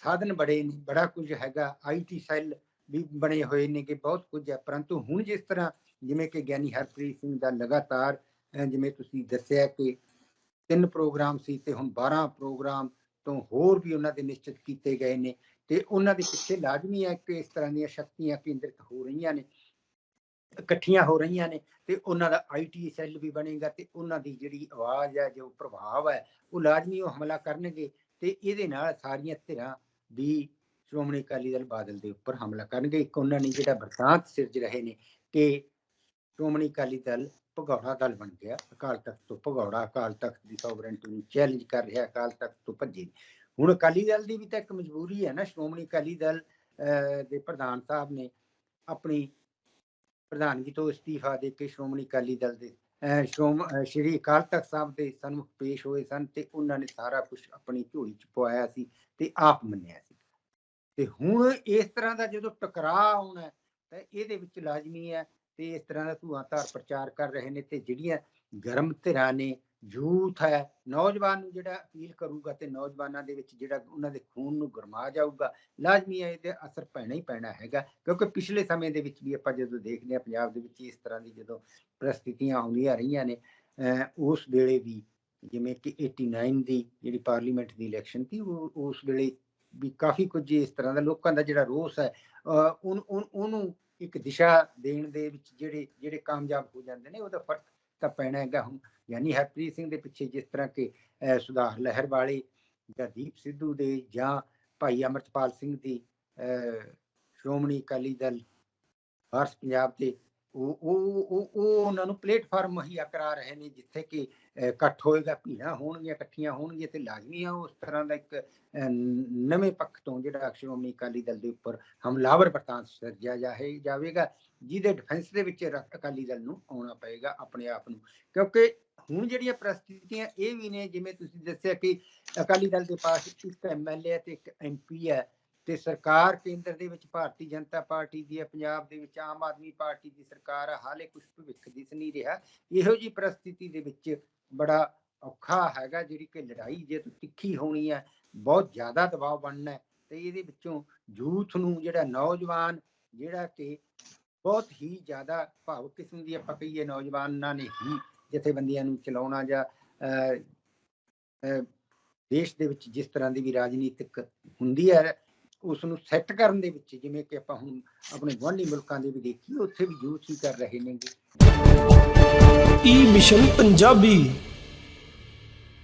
ਸਾਧਨ ਬੜੇ ਨੇ, ਬੜਾ ਕੁਝ ਹੈਗਾ ਆਈਟੀ ਸੈੱਲ ਵੀ ਬਣੇ ਹੋਏ ਨੇ ਕਿ ਬਹੁਤ ਕੁਝ ਹੈ। ਪਰੰਤੂ ਹੁਣ ਜਿਸ ਤਰ੍ਹਾਂ ਜਿਵੇਂ ਕਿ ਗਿਆਨੀ ਹਰਪ੍ਰੀਤ ਸਿੰਘ ਦਾ ਲਗਾਤਾਰ ਜਿਵੇਂ ਤੁਸੀਂ ਦੱਸਿਆ ਕਿ ਤਿੰਨ ਪ੍ਰੋਗਰਾਮ ਸੀ ਤੇ ਹੁਣ 12 ਪ੍ਰੋਗਰਾਮ ਤੋਂ ਹੋਰ ਵੀ ਉਹਨਾਂ ਦੇ ਨਿਸ਼ਚਿਤ ਕੀਤੇ ਗਏ ਨੇ ਤੇ ਉਹਨਾਂ ਦੇ ਪਿੱਛੇ ਲਾਜ਼ਮੀ ਹੈ ਕਿ ਇਸ ਤਰ੍ਹਾਂ ਦੀਆਂ ਸ਼ਕਤੀਆਂ ਕੇਂਦਰਿਤ ਹੋ ਰਹੀਆਂ ਨੇ। ਇਕੱਠੀਆਂ ਹੋ ਰਹੀਆਂ ਨੇ ਤੇ ਉਹਨਾਂ ਦਾ ਆਈਟੀ ਸੈੱਲ ਵੀ ਬਣੇਗਾ ਤੇ ਉਹਨਾਂ ਦੀ ਜਿਹੜੀ ਆਵਾਜ਼ ਹੈ ਜੋ ਪ੍ਰਭਾਵ ਹੈ ਉਹ ਲਾਜ਼ਮੀ ਉਹ ਹਮਲਾ ਕਰਨਗੇ ਤੇ ਇਹਦੇ ਨਾਲ ਸਾਰੀਆਂ ਧਿਰਾਂ ਵੀ ਸ਼੍ਰੋਮਣੀ ਅਕਾਲੀ ਦਲ ਬਾਦਲ ਦੇ ਉੱਪਰ ਹਮਲਾ ਕਰਨਗੇ। ਇੱਕ ਉਹਨਾਂ ਨੇ ਜਿਹੜਾ ਬਰਸਾਤ ਸਿਰਜ ਰਹੇ ਨੇ ਕਿ ਸ਼੍ਰੋਮਣੀ ਅਕਾਲੀ ਦਲ ਭਗੌੜਾ ਦਲ ਬਣ ਗਿਆ। ਅਕਾਲ ਤਖਤ ਤੋਂ ਭਗੌੜਾ ਅਕਾਲ ਤਖਤ ਦੀ ਸੋਵਰੈਂਟੀ ਨੂੰ ਚੈਲੰਜ ਕਰ ਰਿਹਾ ਅਕਾਲ ਤਖਤ ਤੋਂ ਭੱਜੇ। ਹੁਣ ਅਕਾਲੀ ਦਲ ਦੀ ਵੀ ਤਾਂ ਇੱਕ ਮਜਬੂਰੀ ਹੈ ਨਾ ਸ਼੍ਰੋਮਣੀ ਅਕਾਲੀ ਦਲ ਅਹ, ਦੇ ਪ੍ਰਧਾਨ ਸਾਹਿਬ ਨੇ ਆਪਣੀ ਪ੍ਰਧਾਨਗੀ ਤੋਂ ਅਸਤੀਫਾ ਦੇ ਕੇ ਸ਼੍ਰੋਮਣੀ ਅਕਾਲੀ ਦਲ ਦੇ ਸ਼੍ਰੋਮ ਸ਼੍ਰੀ ਅਕਾਲ ਤਖਤ ਸਾਹਿਬ ਦੇ ਸਨਮੁਖ ਪੇਸ਼ ਹੋਏ ਸਨ ਤੇ ਉਹਨਾਂ ਨੇ ਸਾਰਾ ਕੁਝ ਆਪਣੀ ਝੋਲੀ ਚ ਪਵਾਇਆ ਸੀ ਤੇ ਆਪ ਮੰਨਿਆ ਸੀ। ਤੇ ਹੁਣ ਇਸ ਤਰ੍ਹਾਂ ਦਾ ਜਦੋਂ ਟਕਰਾਅ ਆਉਣਾ ਤਾਂ ਇਹਦੇ ਵਿੱਚ ਲਾਜ਼ਮੀ ਹੈ ਤੇ ਇਸ ਤਰ੍ਹਾਂ ਦਾ ਧੂਆਂਧਾਰ ਪ੍ਰਚਾਰ ਕਰ ਰਹੇ ਨੇ ਤੇ ਜਿਹੜੀਆਂ ਗਰਮ ਧਿਰਾਂ ਨੇ ਯੂਥ ਹੈ। ਨੌਜਵਾਨ ਨੂੰ ਜਿਹੜਾ ਅਪੀਲ ਕਰੂਗਾ ਤੇ ਨੌਜਵਾਨਾਂ ਦੇ ਵਿੱਚ ਜਿਹੜਾ ਉਹਨਾਂ ਦੇ ਖੂਨ ਨੂੰ ਗਰਮਾ ਜਾਊਗਾ, ਲਾਜ਼ਮੀ ਹੈ, ਇਹਦੇ ਅਸਰ ਪੈਣਾ ਹੀ ਪੈਣਾ ਹੈਗਾ। ਕਿਉਂਕਿ ਪਿਛਲੇ ਸਮੇਂ ਦੇ ਵਿੱਚ ਵੀ ਆਪਾਂ ਜਦੋਂ ਦੇਖਦੇ ਹਾਂ, ਪੰਜਾਬ ਦੇ ਵਿੱਚ ਇਸ ਤਰ੍ਹਾਂ ਦੀ ਜਦੋਂ ਪ੍ਰਸਥਿਤੀਆਂ ਆਉਂਦੀਆਂ ਰਹੀਆਂ ਨੇ ਉਸ ਵੇਲੇ ਵੀ ਜਿਵੇਂ ਕਿ 89 ਦੀ ਜਿਹੜੀ ਪਾਰਲੀਮੈਂਟ ਦੀ ਇਲੈਕਸ਼ਨ ਸੀ, ਉਹ ਉਸ ਵੇਲੇ ਵੀ ਕਾਫੀ ਕੁਝ ਇਸ ਤਰ੍ਹਾਂ ਦਾ ਲੋਕਾਂ ਦਾ ਜਿਹੜਾ ਰੋਸ ਹੈ, ਅਹ ਉਹਨੂੰ ਇੱਕ ਦਿਸ਼ਾ ਦੇਣ ਦੇ ਵਿੱਚ ਜਿਹੜੇ ਜਿਹੜੇ ਕਾਮਯਾਬ ਹੋ ਜਾਂਦੇ ਨੇ, ਉਹਦਾ ਫ਼ਰਕ ਤਾਂ ਪੈਣਾ ਹੈਗਾ ਹੁਣ। ਯਾਨੀ ਹਰਪ੍ਰੀਤ ਸਿੰਘ ਦੇ ਪਿੱਛੇ ਜਿਸ ਤਰ੍ਹਾਂ ਕਿ ਅਹ ਸੁਧਾਰ ਲਹਿਰ ਵਾਲੇ ਜਾਂ ਦੀਪ ਸਿੱਧੂ ਦੇ ਜਾਂ ਭਾਈ ਅਮਰਤਪਾਲ ਸਿੰਘ ਦੀ ਅਹ ਸ਼੍ਰੋਮਣੀ ਅਕਾਲੀ ਦਲ ਵਾਰਸ ਪੰਜਾਬ ਦੇ ਉਹ ਉਹ ਉਹ ਉਹਨਾਂ ਨੂੰ ਪਲੇਟਫਾਰਮ ਮੁਹੱਈਆ ਕਰਾ ਰਹੇ ਨੇ ਜਿੱਥੇ ਕਿ ਇਕੱਠ ਹੋਏਗਾ ਭੀੜਾਂ ਹੋਣਗੀਆਂ ਇਕੱਠੀਆਂ ਹੋਣਗੀਆਂ ਤੇ ਲਾਜ਼ਮੀ ਆ ਉਸ ਤਰ੍ਹਾਂ ਦਾ ਇੱਕ ਅਹ, ਨਵੇਂ ਪੱਖ ਤੋਂ ਜਿਹੜਾ ਸ਼੍ਰੋਮਣੀ ਅਕਾਲੀ ਦਲ ਦੇ ਉੱਪਰ ਹਮਲਾਵਰ ਵਰਤਾਂ ਸਿਰਜਿਆ ਜਾਏ ਜਾਵੇਗਾ। ਜਿਹਦੇ ਡਿਫੈਂਸ ਦੇ ਵਿੱਚ ਰ- ਅਕਾਲੀ ਦਲ ਨੂੰ ਆਉਣਾ ਪਏਗਾ ਆਪਣੇ ਆਪ ਨੂੰ। ਕਿਉਂਕਿ ਹੁਣ ਜਿਹੜੀਆਂ ਪ੍ਰਸਥਿਤੀਆਂ ਇਹ ਵੀ ਨੇ, ਜਿਵੇਂ ਤੁਸੀਂ ਦੱਸਿਆ ਕਿ ਅਕਾਲੀ ਦਲ ਦੇ ਪਾਸ ਇੱਕ ਐਮਐਲਏ ਤੇ ਇੱਕ ਐਮਪੀ ਹੈ ਤੇ ਸਰਕਾਰ ਕੇਂਦਰ ਦੇ ਵਿੱਚ ਭਾਰਤੀ ਜਨਤਾ ਪਾਰਟੀ ਦੀ ਹੈ, ਪੰਜਾਬ ਦੇ ਵਿੱਚ ਆਮ ਆਦਮੀ ਪਾਰਟੀ ਦੀ ਸਰਕਾਰ ਹੈ, ਹਾਲੇ ਕੁਝ ਭਵਿੱਖ ਦਿਸ ਨਹੀਂ ਰਿਹਾ। ਇਹੋ ਜੀ ਪ੍ਰਸਥਿਤੀ ਦੇ ਵਿੱਚ ਬੜਾ ਔਖਾ ਹੈਗਾ ਜਿਹੜੀ ਕਿ ਲੜਾਈ ਜੇ ਤਿੱਖੀ ਹੋਣੀ ਹੈ, ਬਹੁਤ ਜ਼ਿਆਦਾ ਦਬਾਅ ਬਣਨਾ ਤੇ ਇਹਦੇ ਵਿੱਚੋਂ ਯੂਥ ਨੂੰ ਜਿਹੜਾ ਨੌਜਵਾਨ ਜਿਹੜਾ ਕਿ ਬਹੁਤ ਹੀ ਜ਼ਿਆਦਾ ਭਾਵੁਕ ਕਿਸਮ ਦੀ ਆਪਾਂ ਕਹੀਏ ਨੌਜਵਾਨਾਂ ਨੇ ਹੀ ਜਥੇਬੰਦੀਆਂ ਨੂੰ ਚਲਾਉਣਾ ਜਾਂ ਦੇਸ਼ ਦੇ ਵਿੱਚ ਜਿਸ ਤਰ੍ਹਾਂ ਦੀ ਵੀ ਰਾਜਨੀਤਿਕ ਹੁੰਦੀ ਹੈ ਉਸ ਨੂੰ ਸੈੱਟ ਕਰਨ ਦੇ ਵਿੱਚ ਜਿਵੇਂ ਕਿ ਆਪਾਂ ਹੁਣ ਆਪਣੇ ਵਾਂਢੀ ਮੁਲਕਾਂ ਦੇ ਵੀ ਦੇਖੀਏ, ਉੱਥੇ ਵੀ ਯੂਜ਼ ਹੀ ਕਰ ਰਹੇ ਨੇ ਈ ਮਿਸ਼ਨ ਪੰਜਾਬੀ